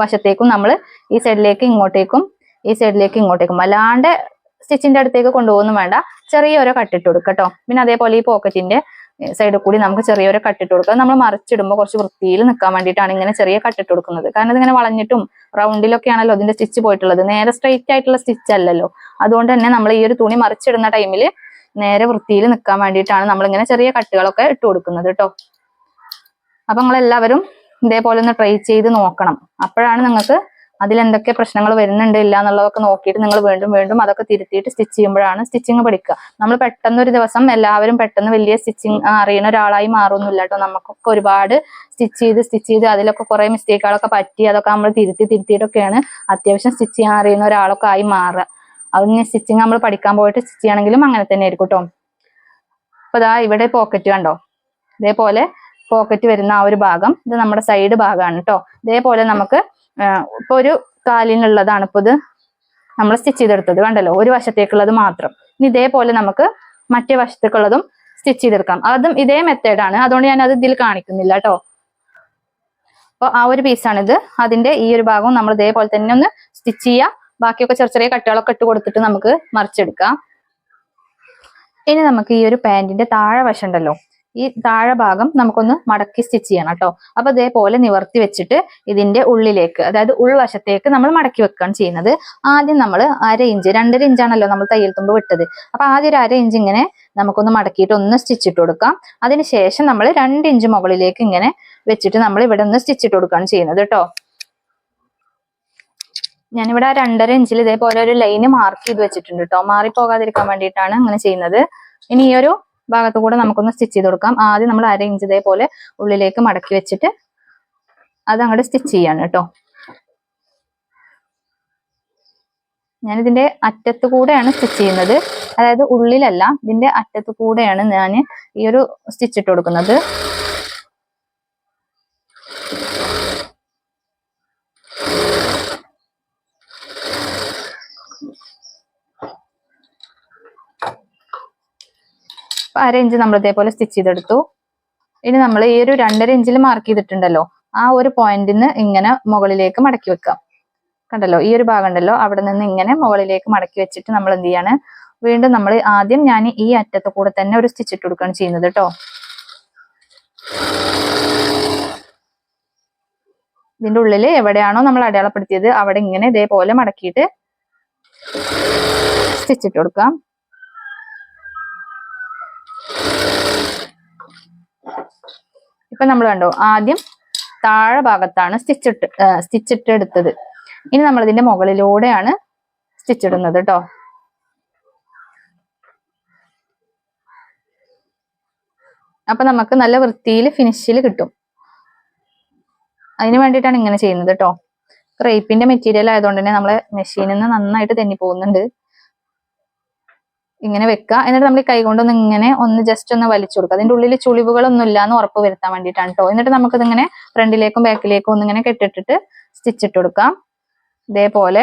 വശത്തേക്കും നമ്മൾ ഈ സൈഡിലേക്ക് ഇങ്ങോട്ടേക്കും ഈ സൈഡിലേക്ക് ഇങ്ങോട്ടേക്കും. അല്ലാണ്ട് സ്റ്റിച്ചിന്റെ അടുത്തേക്ക് കൊണ്ടുപോകുന്നു വേണ്ട. ചെറിയൊരു കട്ടിട്ട് കൊടുക്കുക കേട്ടോ പിന്നെ അതേപോലെ ഈ പോക്കറ്റിന്റെ സൈഡിൽ കൂടി നമുക്ക് ചെറിയൊരു കട്ടിട്ട് കൊടുക്കുക നമ്മൾ മറിച്ചിടുമ്പോൾ കുറച്ച് വൃത്തിയിൽ നിൽക്കാൻ വേണ്ടിയിട്ടാണ് ഇങ്ങനെ ചെറിയ കട്ടിട്ട് കൊടുക്കുന്നത്. കാരണം ഇതിങ്ങനെ വളഞ്ഞിട്ടും റൗണ്ടിലൊക്കെ ആണല്ലോ അതിന്റെ സ്റ്റിച്ച് പോയിട്ടുള്ളത്. നേരെ സ്ട്രൈറ്റ് ആയിട്ടുള്ള സ്റ്റിച്ച് അല്ലല്ലോ. അതുകൊണ്ട് തന്നെ നമ്മൾ ഈ ഒരു തുണി മറിച്ചിടുന്ന ടൈമിൽ നേരെ വൃത്തിയിൽ നിൽക്കാൻ വേണ്ടിയിട്ടാണ് നമ്മൾ ഇങ്ങനെ ചെറിയ കട്ടുകളൊക്കെ ഇട്ട് കൊടുക്കുന്നത് കേട്ടോ അപ്പൊ നിങ്ങൾ എല്ലാവരും ഇതേപോലെ ഒന്ന് ട്രൈ ചെയ്ത് നോക്കണം. അപ്പോഴാണ് നിങ്ങൾക്ക് അതിലെന്തൊക്കെ പ്രശ്നങ്ങൾ വരുന്നുണ്ട് ഇല്ല എന്നുള്ളതൊക്കെ നോക്കിയിട്ട് നിങ്ങൾ വീണ്ടും വീണ്ടും അതൊക്കെ തിരുത്തിയിട്ട് സ്റ്റിച്ച് ചെയ്യുമ്പോഴാണ് സ്റ്റിച്ചിങ് പഠിക്കുക. നമ്മൾ പെട്ടെന്ന് ഒരു ദിവസം എല്ലാവരും പെട്ടെന്ന് വലിയ സ്റ്റിച്ചിങ് അറിയുന്ന ഒരാളായി മാറുന്നില്ല കേട്ടോ. നമുക്കൊക്കെ ഒരുപാട് സ്റ്റിച്ച് ചെയ്ത് സ്റ്റിച്ച് ചെയ്ത് അതിലൊക്കെ കുറെ മിസ്റ്റേക്കുകളൊക്കെ പറ്റി അതൊക്കെ നമ്മൾ തിരുത്തി തിരുത്തിയിട്ടൊക്കെയാണ് അത്യാവശ്യം സ്റ്റിച്ച് ചെയ്യാൻ അറിയുന്ന ഒരാളൊക്കെ ആയി മാറുക. അതിന് സ്റ്റിച്ചിങ് നമ്മൾ പഠിക്കാൻ പോയിട്ട് സ്റ്റിച്ച് ചെയ്യണമെങ്കിലും അങ്ങനെ തന്നെ ആയിരിക്കും കേട്ടോ. അപ്പൊ ഇതാ ഇവിടെ പോക്കറ്റ് കണ്ടോ? ഇതേപോലെ പോക്കറ്റ് വരുന്ന ആ ഒരു ഭാഗം ഇത് നമ്മുടെ സൈഡ് ഭാഗമാണ് കേട്ടോ. ഇതേപോലെ നമുക്ക് ഇപ്പൊ ഒരു കാലിനുള്ളതാണ് ഇപ്പൊ ഇത് നമ്മൾ സ്റ്റിച്ച് ചെയ്തെടുത്തത്. കണ്ടല്ലോ ഒരു വശത്തേക്കുള്ളത് മാത്രം. ഇനി ഇതേപോലെ നമുക്ക് മറ്റേ വശത്തേക്കുള്ളതും സ്റ്റിച്ച് ചെയ്തെടുക്കാം. അതും ഇതേ മെത്തേഡാണ് അതുകൊണ്ട് ഞാൻ അത് ഇതിൽ കാണിക്കുന്നില്ല കേട്ടോ. അപ്പോൾ ആ ഒരു പീസാണിത് അതിന്റെ ഈ ഒരു ഭാഗവും നമ്മൾ ഇതേപോലെ തന്നെ ഒന്ന് സ്റ്റിച്ച് ചെയ്യുക ബാക്കിയൊക്കെ ചെറിയ ചെറിയ കട്ടുകളൊക്കെ ഇട്ട് കൊടുത്തിട്ട് നമുക്ക് മറിച്ചെടുക്കാം. ഇനി നമുക്ക് ഈ ഒരു പാന്റിന്റെ താഴെ വശം ഉണ്ടല്ലോ. ഈ താഴെ ഭാഗം നമുക്കൊന്ന് മടക്കി സ്റ്റിച്ച് ചെയ്യണം കേട്ടോ. അപ്പൊ ഇതേപോലെ നിവർത്തി വെച്ചിട്ട് ഇതിന്റെ ഉള്ളിലേക്ക് അതായത് ഉൾവശത്തേക്ക് നമ്മൾ മടക്കി വെക്കുകയാണ് ചെയ്യുന്നത്. ആദ്യം നമ്മൾ അര ഇഞ്ച് രണ്ടര ഇഞ്ചാണല്ലോ നമ്മൾ തയ്യൽ തുമ്പ് വിട്ടത്. അപ്പൊ ആദ്യം ഒരു അര ഇഞ്ച് ഇങ്ങനെ നമുക്കൊന്ന് മടക്കിയിട്ട് ഒന്ന് സ്റ്റിച്ച് ഇട്ട് കൊടുക്കാം. അതിനുശേഷം നമ്മൾ രണ്ട് ഇഞ്ച് മുകളിലേക്ക് ഇങ്ങനെ വെച്ചിട്ട് നമ്മൾ ഇവിടെ ഒന്ന് സ്റ്റിച്ച് ഇട്ട് കൊടുക്കുകയാണ് ചെയ്യുന്നത് കേട്ടോ. ഞാനിവിടെ ആ രണ്ടര ഇഞ്ചിൽ ഇതേപോലെ ഒരു ലൈന് മാർക്ക് ചെയ്ത് വെച്ചിട്ടുണ്ട് കേട്ടോ. മാറിപ്പോകാതിരിക്കാൻ വേണ്ടിയിട്ടാണ് അങ്ങനെ ചെയ്യുന്നത്. ഇനി ഈ ഒരു ഭാഗത്ത് കൂടെ നമുക്കൊന്ന് സ്റ്റിച്ച് ചെയ്ത് കൊടുക്കാം. ആദ്യം നമ്മൾ അര ഇഞ്ച് ഇതേപോലെ ഉള്ളിലേക്ക് മടക്കി വെച്ചിട്ട് അത് അങ്ങോട്ട് സ്റ്റിച്ച് ചെയ്യാണ് കേട്ടോ ഞാനിതിന്റെ അറ്റത്ത് കൂടെയാണ് സ്റ്റിച്ച് ചെയ്യുന്നത്. അതായത് ഉള്ളിലല്ല ഇതിന്റെ അറ്റത്ത് കൂടെയാണ് ഞാൻ ഈ ഒരു സ്റ്റിച്ച് ഇട്ട് കൊടുക്കുന്നത്. അര ഇഞ്ച് നമ്മൾ ഇതേപോലെ സ്റ്റിച്ച് ചെയ്തെടുത്തു. ഇനി നമ്മൾ ഈ ഒരു രണ്ടര ഇഞ്ചിൽ മാർക്ക് ചെയ്തിട്ടുണ്ടല്ലോ ആ ഒരു പോയിന്റിൽ നിന്ന് ഇങ്ങനെ മുകളിലേക്ക് മടക്കി വെക്കാം കണ്ടല്ലോ ഈ ഒരു ഭാഗം ഉണ്ടല്ലോ അവിടെ നിന്ന് ഇങ്ങനെ മുകളിലേക്ക് മടക്കി വെച്ചിട്ട് നമ്മൾ എന്ത് ചെയ്യാണ്? വീണ്ടും നമ്മൾ ആദ്യം ഞാൻ ഈ അറ്റത്ത് കൂടെ തന്നെ ഒരു സ്റ്റിച്ച് ഇട്ട് കൊടുക്കുകയാണ് ചെയ്യുന്നത് കേട്ടോ. ഇതിന്റെ ഉള്ളിൽ എവിടെയാണോ നമ്മൾ അടയാളപ്പെടുത്തിയത് അവിടെ ഇങ്ങനെ ഇതേപോലെ മടക്കിയിട്ട് സ്റ്റിച്ച് ഇട്ട് കൊടുക്കാം ഇപ്പൊ നമ്മൾ കണ്ടോ ആദ്യം താഴെ ഭാഗത്താണ് സ്റ്റിച്ചിട്ട് സ്റ്റിച്ചിട്ട് എടുത്തത്. ഇനി നമ്മൾ ഇതിന്റെ മുകളിലൂടെയാണ് സ്റ്റിച്ചിടുന്നത് കേട്ടോ. അപ്പൊ നമുക്ക് നല്ല വൃത്തിയിൽ ഫിനിഷിൽ കിട്ടും. അതിന് വേണ്ടിയിട്ടാണ് ഇങ്ങനെ ചെയ്യുന്നത് കേട്ടോ. റേപ്പിന്റെ മെറ്റീരിയൽ ആയതുകൊണ്ട് തന്നെ നമ്മളെ മെഷീനിൽ നിന്ന് നന്നായിട്ട് തെന്നി പോകുന്നുണ്ട്. ഇങ്ങനെ വെക്കുക എന്നിട്ട് നമ്മൾ കൈ കൊണ്ടൊന്ന് ഇങ്ങനെ ഒന്ന് ജസ്റ്റ് ഒന്ന് വലിച്ചു കൊടുക്കുക അതിന്റെ ഉള്ളിൽ ചുളിവുകളൊന്നും ഇല്ല എന്ന് ഉറപ്പ് വരുത്താൻ വേണ്ടിയിട്ടാണ് കേട്ടോ എന്നിട്ട് നമുക്ക് ഇങ്ങനെ ഫ്രണ്ടിലേക്കും ബാക്കിലേക്കും ഒന്നിങ്ങനെ കെട്ടിട്ടിട്ട് സ്റ്റിച്ച് ഇട്ട് കൊടുക്കാം. ഇതേപോലെ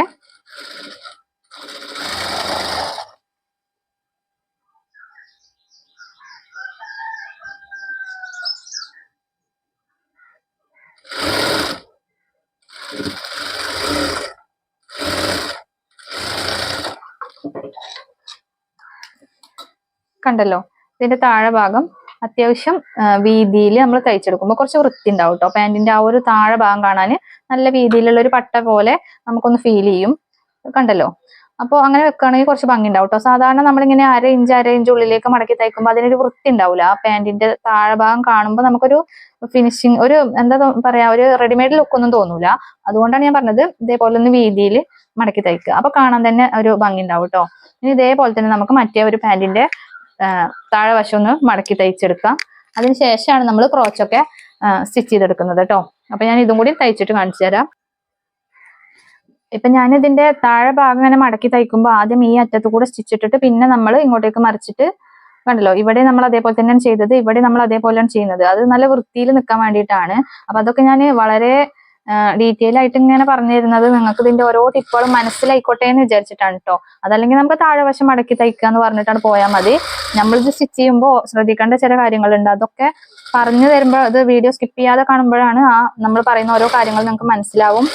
കണ്ടല്ലോ ഇതിന്റെ താഴെ ഭാഗം അത്യാവശ്യം വീതിയിൽ നമ്മൾ തയ്ച്ചെടുക്കുമ്പോൾ കുറച്ച് വൃത്തി ഉണ്ടാവും കേട്ടോ പാന്റിന്റെ ആ ഒരു താഴെ ഭാഗം കാണാൻ നല്ല വീതിയിലുള്ള ഒരു പട്ട പോലെ നമുക്കൊന്ന് ഫീൽ ചെയ്യും. കണ്ടല്ലോ? അപ്പോൾ അങ്ങനെ വെക്കുകയാണെങ്കിൽ കുറച്ച് ഭംഗി ഉണ്ടാവും കേട്ടോ സാധാരണ നമ്മളിങ്ങനെ അര ഇഞ്ച് അര ഇഞ്ച് ഉള്ളിലേക്ക് മടക്കി തയ്ക്കുമ്പോൾ അതിനൊരു വൃത്തി ഉണ്ടാവില്ല ആ പാന്റിന്റെ താഴെ ഭാഗം കാണുമ്പോൾ നമുക്കൊരു ഫിനിഷിങ് ഒരു എന്താ പറയാ ഒരു റെഡിമെയ്ഡ് ലുക്ക് ഒന്നും തോന്നൂല. അതുകൊണ്ടാണ് ഞാൻ പറഞ്ഞത് ഇതേപോലെ ഒന്ന് വീതിയിൽ മടക്കി തയ്ക്കുക. അപ്പൊ കാണാൻ തന്നെ ഒരു ഭംഗി ഉണ്ടാവും കേട്ടോ ഇനി ഇതേപോലെ തന്നെ നമുക്ക് മറ്റേ ഒരു പാന്റിന്റെ താഴെ വശം ഒന്ന് മടക്കി തയ്ച്ചെടുക്കാം. അതിനുശേഷമാണ് നമ്മൾ ക്രോച്ചൊക്കെ സ്റ്റിച്ച് ചെയ്തെടുക്കുന്നത് കേട്ടോ. അപ്പൊ ഞാൻ ഇതും കൂടി തയ്ച്ചിട്ട് കാണിച്ചു തരാം. ഇപ്പൊ ഞാൻ ഇതിന്റെ താഴെ ഭാഗം ഇങ്ങനെ മടക്കി തയ്ക്കുമ്പോൾ ആദ്യം ഈ അറ്റത്ത് കൂടെ സ്റ്റിച്ച് ഇട്ടിട്ട് പിന്നെ നമ്മൾ ഇങ്ങോട്ടേക്ക് മറിച്ചിട്ട് കണ്ടല്ലോ ഇവിടെ നമ്മൾ അതേപോലെ തന്നെയാണ് ചെയ്തത് ഇവിടെ നമ്മൾ അതേപോലെയാണ് ചെയ്യുന്നത്. അത് നല്ല വൃത്തിയിൽ നിൽക്കാൻ വേണ്ടിയിട്ടാണ്. അപ്പൊ അതൊക്കെ ഞാൻ വളരെ ഡീറ്റെയിൽ ആയിട്ട് ഇങ്ങനെ പറഞ്ഞു തരുന്നത് നിങ്ങൾക്ക് ഇതിന്റെ ഓരോ ടിപ്പുകളും മനസ്സിലായിക്കോട്ടെ എന്ന് വിചാരിച്ചിട്ടാണ് കേട്ടോ അതല്ലെങ്കിൽ നമുക്ക് താഴെവശം മടക്കി തയ്ക്കുക എന്ന് പറഞ്ഞിട്ടാണ് പോയാൽ മതി. നമ്മളിത് സ്റ്റിച്ച് ചെയ്യുമ്പോൾ ശ്രദ്ധിക്കേണ്ട ചില കാര്യങ്ങളുണ്ട്. അതൊക്കെ പറഞ്ഞു തരുമ്പോൾ അത് വീഡിയോ സ്കിപ്പ് ചെയ്യാതെ കാണുമ്പോഴാണ് ആ നമ്മൾ പറയുന്ന ഓരോ കാര്യങ്ങൾ നിങ്ങൾക്ക് മനസ്സിലാവും.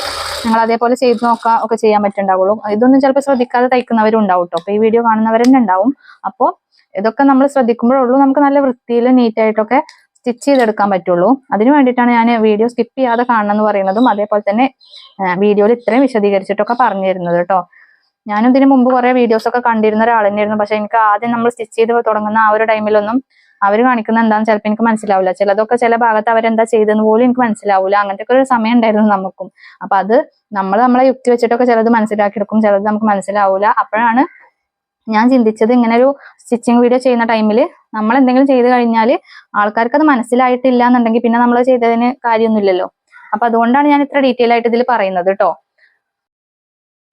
നിങ്ങൾ അതേപോലെ ചെയ്ത് നോക്കുക ഒക്കെ ചെയ്യാൻ പറ്റുണ്ടാവുള്ളൂ ഇതൊന്നും ചിലപ്പോൾ ശ്രദ്ധിക്കാതെ തയ്ക്കുന്നവരും ഉണ്ടാവും കേട്ടോ അപ്പോൾ ഈ വീഡിയോ കാണുന്നവർ തന്നെ ഉണ്ടാവും. അപ്പോൾ ഇതൊക്കെ നമ്മൾ ശ്രദ്ധിക്കുമ്പോഴുള്ളൂ നമുക്ക് നല്ല വൃത്തിയിൽ നീറ്റ് ആയിട്ടൊക്കെ സ്റ്റിച്ച് ചെയ്തെടുക്കാൻ പറ്റുള്ളൂ. അതിന് വേണ്ടിയിട്ടാണ് ഞാൻ വീഡിയോ സ്കിപ്പ് ചെയ്യാതെ കാണണം എന്ന് പറയുന്നതും അതേപോലെ തന്നെ വീഡിയോയിൽ ഇത്രയും വിശദീകരിച്ചിട്ടൊക്കെ പറഞ്ഞു തരുന്നത് കേട്ടോ ഞാനും ഇതിന് മുമ്പ് കുറേ വീഡിയോസ് ഒക്കെ കണ്ടിരുന്ന ഒരാൾ തന്നെയായിരുന്നു പക്ഷെ എനിക്ക് ആദ്യം നമ്മൾ സ്റ്റിച്ച് ചെയ്ത് തുടങ്ങുന്ന ആ ഒരു ടൈമിലൊന്നും അവർ കാണിക്കുന്ന എന്താണെന്ന് ചിലപ്പോൾ എനിക്ക് മനസ്സിലാവില്ല. ചിലതൊക്കെ ചില ഭാഗത്ത് അവരെന്താ ചെയ്തെന്ന് പോലും എനിക്ക് മനസ്സിലാവില്ല. അങ്ങനത്തെ ഒക്കെ ഒരു സമയം ഉണ്ടായിരുന്നു നമുക്കും. അപ്പൊ അത് നമ്മൾ നമ്മളെ യുക്തി വെച്ചിട്ടൊക്കെ ചിലത് മനസ്സിലാക്കിയെടുക്കും ചിലത് നമുക്ക് മനസ്സിലാവില്ല. അപ്പോഴാണ് ഞാൻ ചിന്തിച്ചത് ഇങ്ങനെ ഒരു സ്റ്റിച്ചിങ് വീഡിയോ ചെയ്യുന്ന ടൈമിൽ നമ്മൾ എന്തെങ്കിലും ചെയ്ത് കഴിഞ്ഞാൽ ആൾക്കാർക്ക് അത് മനസ്സിലായിട്ടില്ല എന്നുണ്ടെങ്കിൽ പിന്നെ നമ്മൾ ചെയ്തതിന് കാര്യമൊന്നുമില്ലല്ലോ. അപ്പൊ അതുകൊണ്ടാണ് ഞാൻ ഇത്ര ഡീറ്റെയിൽ ആയിട്ട് ഇതിൽ പറയുന്നത് കേട്ടോ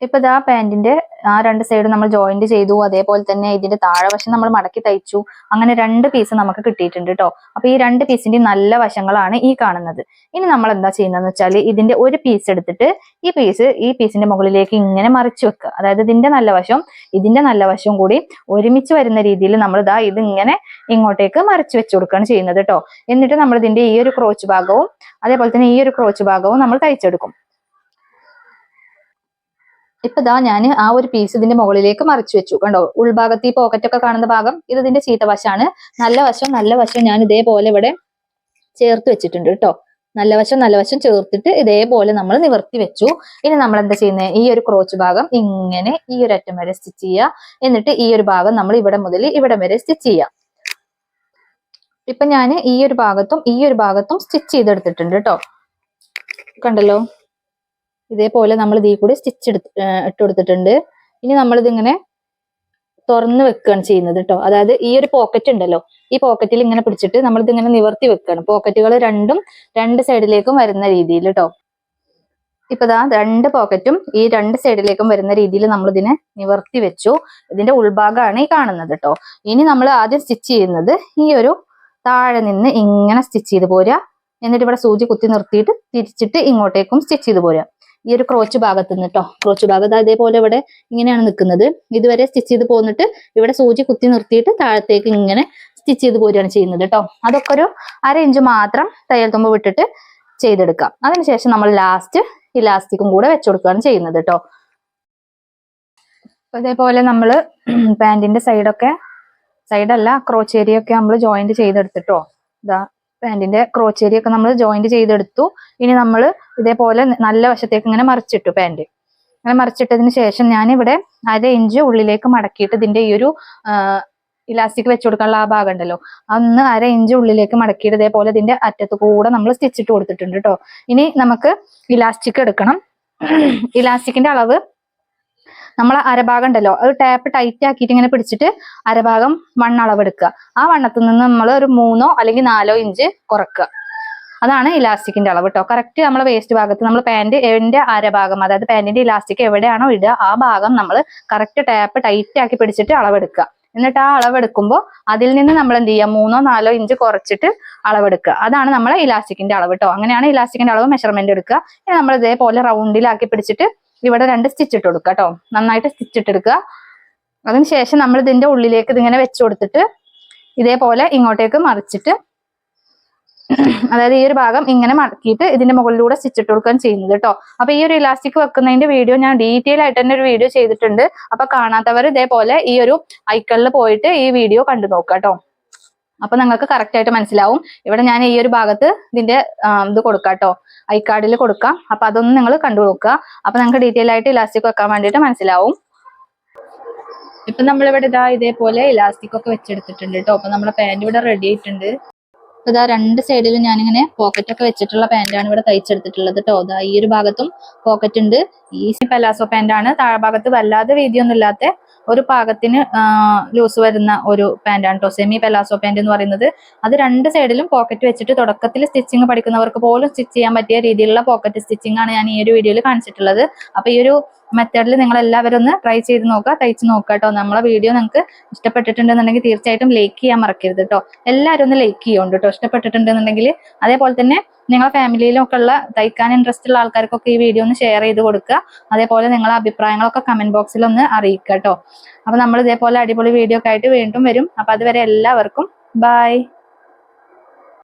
ഇപ്പൊ ഇതാ പാന്റിന്റെ ആ രണ്ട് സൈഡ് നമ്മൾ ജോയിന്റ് ചെയ്തു അതേപോലെ തന്നെ ഇതിന്റെ താഴെ വശം നമ്മൾ മടക്കി തയ്ച്ചു. അങ്ങനെ രണ്ട് പീസ് നമുക്ക് കിട്ടിയിട്ടുണ്ട് കേട്ടോ അപ്പൊ ഈ രണ്ട് പീസിന്റെ നല്ല വശങ്ങളാണ് ഈ കാണുന്നത്. ഇനി നമ്മൾ എന്താ ചെയ്യുന്നതെന്ന് വെച്ചാൽ ഇതിന്റെ ഒരു പീസ് എടുത്തിട്ട് ഈ പീസ് ഈ പീസിന്റെ മുകളിലേക്ക് ഇങ്ങനെ മറിച്ചു വെക്കുക. അതായത് ഇതിന്റെ നല്ല വശം ഇതിന്റെ നല്ല വശവും കൂടി ഒരുമിച്ച് വരുന്ന രീതിയിൽ നമ്മൾ ഇതാ ഇത് ഇങ്ങനെ ഇങ്ങോട്ടേക്ക് മറിച്ച് വെച്ചു കൊടുക്കുകയാണ് ചെയ്യുന്നത് കേട്ടോ എന്നിട്ട് നമ്മൾ ഇതിന്റെ ഈ ഒരു ക്രോച്ച് ഭാഗവും അതേപോലെ തന്നെ ഈ ഒരു ക്രോച്ച് ഭാഗവും നമ്മൾ തയ്ച്ചെടുക്കും. ഇപ്പൊ ഇതാ ഞാൻ ആ ഒരു പീസ് ഇതിന്റെ മുകളിലേക്ക് മറിച്ചു വെച്ചു. കണ്ടോ? ഉൾഭാഗത്ത് ഈ പോക്കറ്റ് ഒക്കെ കാണുന്ന ഭാഗം ഇത് ഇതിന്റെ ചീത്ത വശമാണ്. നല്ല വശം നല്ല വശം ഞാൻ ഇതേപോലെ ഇവിടെ ചേർത്ത് വെച്ചിട്ടുണ്ട് കേട്ടോ. നല്ല വശം നല്ല വശം ചേർത്തിട്ട് ഇതേപോലെ നമ്മൾ നിവർത്തി വെച്ചു. ഇനി നമ്മൾ എന്താ ചെയ്യുന്നത് ഈ ഒരു ക്രോച്ച് ഭാഗം ഇങ്ങനെ ഈ ഒരു അറ്റം വരെ സ്റ്റിച്ച് ചെയ്യുക. എന്നിട്ട് ഈ ഒരു ഭാഗം നമ്മൾ ഇവിടെ മുതൽ ഇവിടെ വരെ സ്റ്റിച്ച് ചെയ്യാം ഇപ്പൊ ഞാൻ ഈ ഒരു ഭാഗത്തും ഈ ഒരു ഭാഗത്തും സ്റ്റിച്ച് ചെയ്തെടുത്തിട്ടുണ്ട് കേട്ടോ. കണ്ടല്ലോ? ഇതേപോലെ നമ്മൾ ഇതിൽ കൂടി സ്റ്റിച്ച് എടുത്ത് ഇട്ട് കൊടുത്തിട്ടുണ്ട്. ഇനി നമ്മളിതിങ്ങനെ തുറന്ന് വെക്കുകയാണ് ചെയ്യുന്നത് കേട്ടോ അതായത് ഈ ഒരു പോക്കറ്റ് ഉണ്ടല്ലോ ഈ പോക്കറ്റിൽ ഇങ്ങനെ പിടിച്ചിട്ട് നമ്മൾ ഇങ്ങനെ നിവർത്തി വെക്കുകയാണ്. പോക്കറ്റുകൾ രണ്ടും രണ്ട് സൈഡിലേക്കും വരുന്ന രീതിയിൽ കേട്ടോ ഇപ്പൊ ഇതാ രണ്ട് പോക്കറ്റും ഈ രണ്ട് സൈഡിലേക്കും വരുന്ന രീതിയിൽ നമ്മൾ ഇതിനെ നിവർത്തി വെച്ചു. ഇതിന്റെ ഉൾഭാഗമാണ് ഈ കാണുന്നത് കേട്ടോ ഇനി നമ്മൾ ആദ്യം സ്റ്റിച്ച് ചെയ്യുന്നത് ഈ ഒരു താഴെ നിന്ന് ഇങ്ങനെ സ്റ്റിച്ച് ചെയ്ത് പോരുക. എന്നിട്ട് ഇവിടെ സൂചി കുത്തി നിർത്തിയിട്ട് തിരിച്ചിട്ട് ഇങ്ങോട്ടേക്കും സ്റ്റിച്ച് ചെയ്ത് പോരുക. ഈ ഒരു ക്രോച്ച് ഭാഗത്ത് നിന്ന് കേട്ടോ ക്രോച്ച് ഭാഗത്ത് അതേപോലെ ഇവിടെ ഇങ്ങനെയാണ് നിൽക്കുന്നത്. ഇതുവരെ സ്റ്റിച്ച് ചെയ്ത് പോന്നിട്ട് ഇവിടെ സൂചി കുത്തി നിർത്തിയിട്ട് താഴത്തേക്ക് ഇങ്ങനെ സ്റ്റിച്ച് ചെയ്ത് പോരുകയാണ് ചെയ്യുന്നത് കേട്ടോ അതൊക്കെ ഒരു അര ഇഞ്ച് മാത്രം തയ്യൽ തുമ്പ് വിട്ടിട്ട് ചെയ്തെടുക്കാം. അതിനുശേഷം നമ്മൾ ലാസ്റ്റ് ഇലാസ്റ്റിക്കും കൂടെ വെച്ചു കൊടുക്കുകയാണ് ചെയ്യുന്നത് കേട്ടോ അതേപോലെ നമ്മൾ പാന്റിന്റെ സൈഡൊക്കെ സൈഡല്ല ക്രോച്ച് ഏരിയ ഒക്കെ നമ്മൾ ജോയിന്റ് ചെയ്തെടുത്തിട്ടോ. ഇതാ പാന്റിന്റെ ക്രോച്ചേരി ഒക്കെ നമ്മൾ ജോയിന്റ് ചെയ്തെടുത്തു. ഇനി നമ്മൾ ഇതേപോലെ നല്ല വശത്തേക്ക് ഇങ്ങനെ മറിച്ചിട്ടു പാന്റ് അങ്ങനെ മറിച്ചിട്ടതിന് ശേഷം ഞാൻ ഇവിടെ അര ഇഞ്ച് ഉള്ളിലേക്ക് മടക്കിയിട്ട് ഇതിന്റെ ഈ ഒരു ഇലാസ്റ്റിക് വെച്ച് കൊടുക്കാനുള്ള ആ ഭാഗം ഉണ്ടല്ലോ. അന്ന് അര ഇഞ്ച് ഉള്ളിലേക്ക് മടക്കിയിട്ട് ഇതേപോലെ ഇതിന്റെ അറ്റത്ത് കൂടെ നമ്മൾ സ്റ്റിച്ചിട്ട് കൊടുത്തിട്ടുണ്ട് കേട്ടോ ഇനി നമുക്ക് ഇലാസ്റ്റിക് എടുക്കണം. ഇലാസ്റ്റിക്കിന്റെ അളവ് നമ്മൾ അരഭാഗം ഉണ്ടല്ലോ അത് ടാപ്പ് ടൈറ്റ് ആക്കിയിട്ട് ഇങ്ങനെ പിടിച്ചിട്ട് അരഭാഗം വണ്ണളവ് എടുക്കുക ആ വണ്ണത്തിൽ നിന്ന് നമ്മൾ ഒരു മൂന്നോ അല്ലെങ്കിൽ നാലോ ഇഞ്ച് കുറക്കുക. അതാണ് ഇലാസ്റ്റിക്കിന്റെ അളവ് കേട്ടോ കറക്റ്റ് നമ്മളെ വേസ്റ്റ് ഭാഗത്ത് നമ്മൾ പാന്റ് എന്റെ അരഭാഗം അതായത് പാന്റിന്റെ ഇലാസ്റ്റിക് എവിടെയാണോ ഇടുക ആ ഭാഗം നമ്മൾ കറക്റ്റ് ടാപ്പ് ടൈറ്റ് ആക്കി പിടിച്ചിട്ട് അളവെടുക്കുക. എന്നിട്ട് ആ അളവെടുക്കുമ്പോൾ അതിൽ നിന്ന് നമ്മൾ എന്ത് ചെയ്യുക? മൂന്നോ നാലോ ഇഞ്ച് കുറച്ചിട്ട് അളവെടുക്കുക. അതാണ് നമ്മളെ ഇലാസ്റ്റിക്കിന്റെ അളവ് കേട്ടോ അങ്ങനെയാണ് ഇലാസ്റ്റിക്കിന്റെ അളവ് മെഷർമെന്റ് എടുക്കുക. നമ്മൾ ഇതേപോലെ റൗണ്ടിലാക്കി പിടിച്ചിട്ട് ഇവിടെ രണ്ട് സ്റ്റിച്ച് ഇട്ട് കൊടുക്കുക കേട്ടോ നന്നായിട്ട് സ്റ്റിച്ച് ഇട്ടെടുക്കുക അതിനുശേഷം നമ്മൾ ഇതിന്റെ ഉള്ളിലേക്ക് ഇതിങ്ങനെ വെച്ച് കൊടുത്തിട്ട് ഇതേപോലെ ഇങ്ങോട്ടേക്ക് മറിച്ചിട്ട് അതായത് ഈ ഒരു ഭാഗം ഇങ്ങനെ മടക്കിയിട്ട് ഇതിന്റെ മുകളിലൂടെ സ്റ്റിച്ച് ഇട്ട് കൊടുക്കുകയാണ് ചെയ്യുന്നത് കേട്ടോ അപ്പൊ ഈ ഒരു ഇലാസ്റ്റിക് വെക്കുന്നതിന്റെ വീഡിയോ ഞാൻ ഡീറ്റെയിൽ ആയിട്ട് തന്നെ ഒരു വീഡിയോ ചെയ്തിട്ടുണ്ട്. അപ്പൊ കാണാത്തവർ ഇതേപോലെ ഈ ഒരു ഐക്കണിൽ പോയിട്ട് ഈ വീഡിയോ കണ്ടു നോക്കാം കേട്ടോ അപ്പൊ നിങ്ങൾക്ക് കറക്റ്റ് ആയിട്ട് മനസ്സിലാവും. ഇവിടെ ഞാൻ ഈ ഒരു ഭാഗത്ത് ഇതിന്റെ ഇത് കൊടുക്കാം കേട്ടോ ഐ കാർഡിൽ കൊടുക്കാം. അപ്പൊ അതൊന്ന് നിങ്ങൾ കണ്ടു നോക്കുക അപ്പൊ നിങ്ങൾക്ക് ഡീറ്റെയിൽ ആയിട്ട് ഇലാസ്റ്റിക് വെക്കാൻ വേണ്ടിയിട്ട് മനസ്സിലാവും. ഇപ്പൊ നമ്മളിവിടെ ഇതാ ഇതേപോലെ ഇലാസ്റ്റിക് ഒക്കെ വെച്ചെടുത്തിട്ടുണ്ട് കേട്ടോ അപ്പൊ നമ്മുടെ പാന്റ് ഇവിടെ റെഡി ആയിട്ടുണ്ട്. അപ്പൊ ഇതാ രണ്ട് സൈഡിലും ഞാനിങ്ങനെ പോക്കറ്റ് ഒക്കെ വെച്ചിട്ടുള്ള പാന്റാണ് ഇവിടെ തയ്ച്ചെടുത്തിട്ടുള്ളത് കേട്ടോ ഇതാ ഈ ഒരു ഭാഗത്തും പോക്കറ്റ് ഉണ്ട്. ഈ പലാസോ പാന്റാണ് താഴ്ഭാഗത്ത് വല്ലാതെ വീതിയൊന്നും ഇല്ലാത്ത ഒരു പാകത്തിന് ലൂസ് വരുന്ന ഒരു പാന്റാണ് കേട്ടോ. സെമി പെലാസോ പാന്റ് എന്ന് പറയുന്നത്. അത് രണ്ട് സൈഡിലും പോക്കറ്റ് വെച്ചിട്ട് തുടക്കത്തിൽ സ്റ്റിച്ചിങ് പഠിക്കുന്നവർക്ക് പോലും സ്റ്റിച്ച് ചെയ്യാൻ പറ്റിയ രീതിയിലുള്ള പോക്കറ്റ് സ്റ്റിച്ചിങ് ആണ് ഞാൻ ഈ ഒരു വീഡിയോയിൽ കാണിച്ചിട്ടുള്ളത്. അപ്പൊ ഈ ഒരു മെത്തേഡിൽ നിങ്ങൾ എല്ലാവരും ഒന്ന് ട്രൈ ചെയ്ത് നോക്കുക തയ്ച്ച് നോക്കുക കേട്ടോ. നമ്മളെ വീഡിയോ നിങ്ങൾക്ക് ഇഷ്ടപ്പെട്ടിട്ടുണ്ടെന്നുണ്ടെങ്കിൽ തീർച്ചയായിട്ടും ലൈക്ക് ചെയ്യാൻ മറക്കരുത് കേട്ടോ. എല്ലാവരും ഒന്ന് ലൈക്ക് ചെയ്യുന്നുണ്ട് കേട്ടോ. ഇഷ്ടപ്പെട്ടിട്ടുണ്ടെന്നുണ്ടെങ്കിൽ അതേപോലെ തന്നെ നിങ്ങളെ ഫാമിലിയിലൊക്കെ ഉള്ള തയ്ക്കാൻ ഇൻട്രസ്റ്റ് ഉള്ള ആൾക്കാർക്കൊക്കെ ഈ വീഡിയോ ഒന്ന് ഷെയർ ചെയ്ത് കൊടുക്കുക. അതേപോലെ നിങ്ങളെ അഭിപ്രായങ്ങളൊക്കെ കമന്റ് ബോക്സിൽ ഒന്ന് അറിയിക്കുക കേട്ടോ അപ്പൊ നമ്മൾ ഇതേപോലെ അടിപൊളി വീഡിയോ ഒക്കെ ആയിട്ട് വീണ്ടും വരും. അപ്പൊ അതുവരെ എല്ലാവർക്കും ബൈ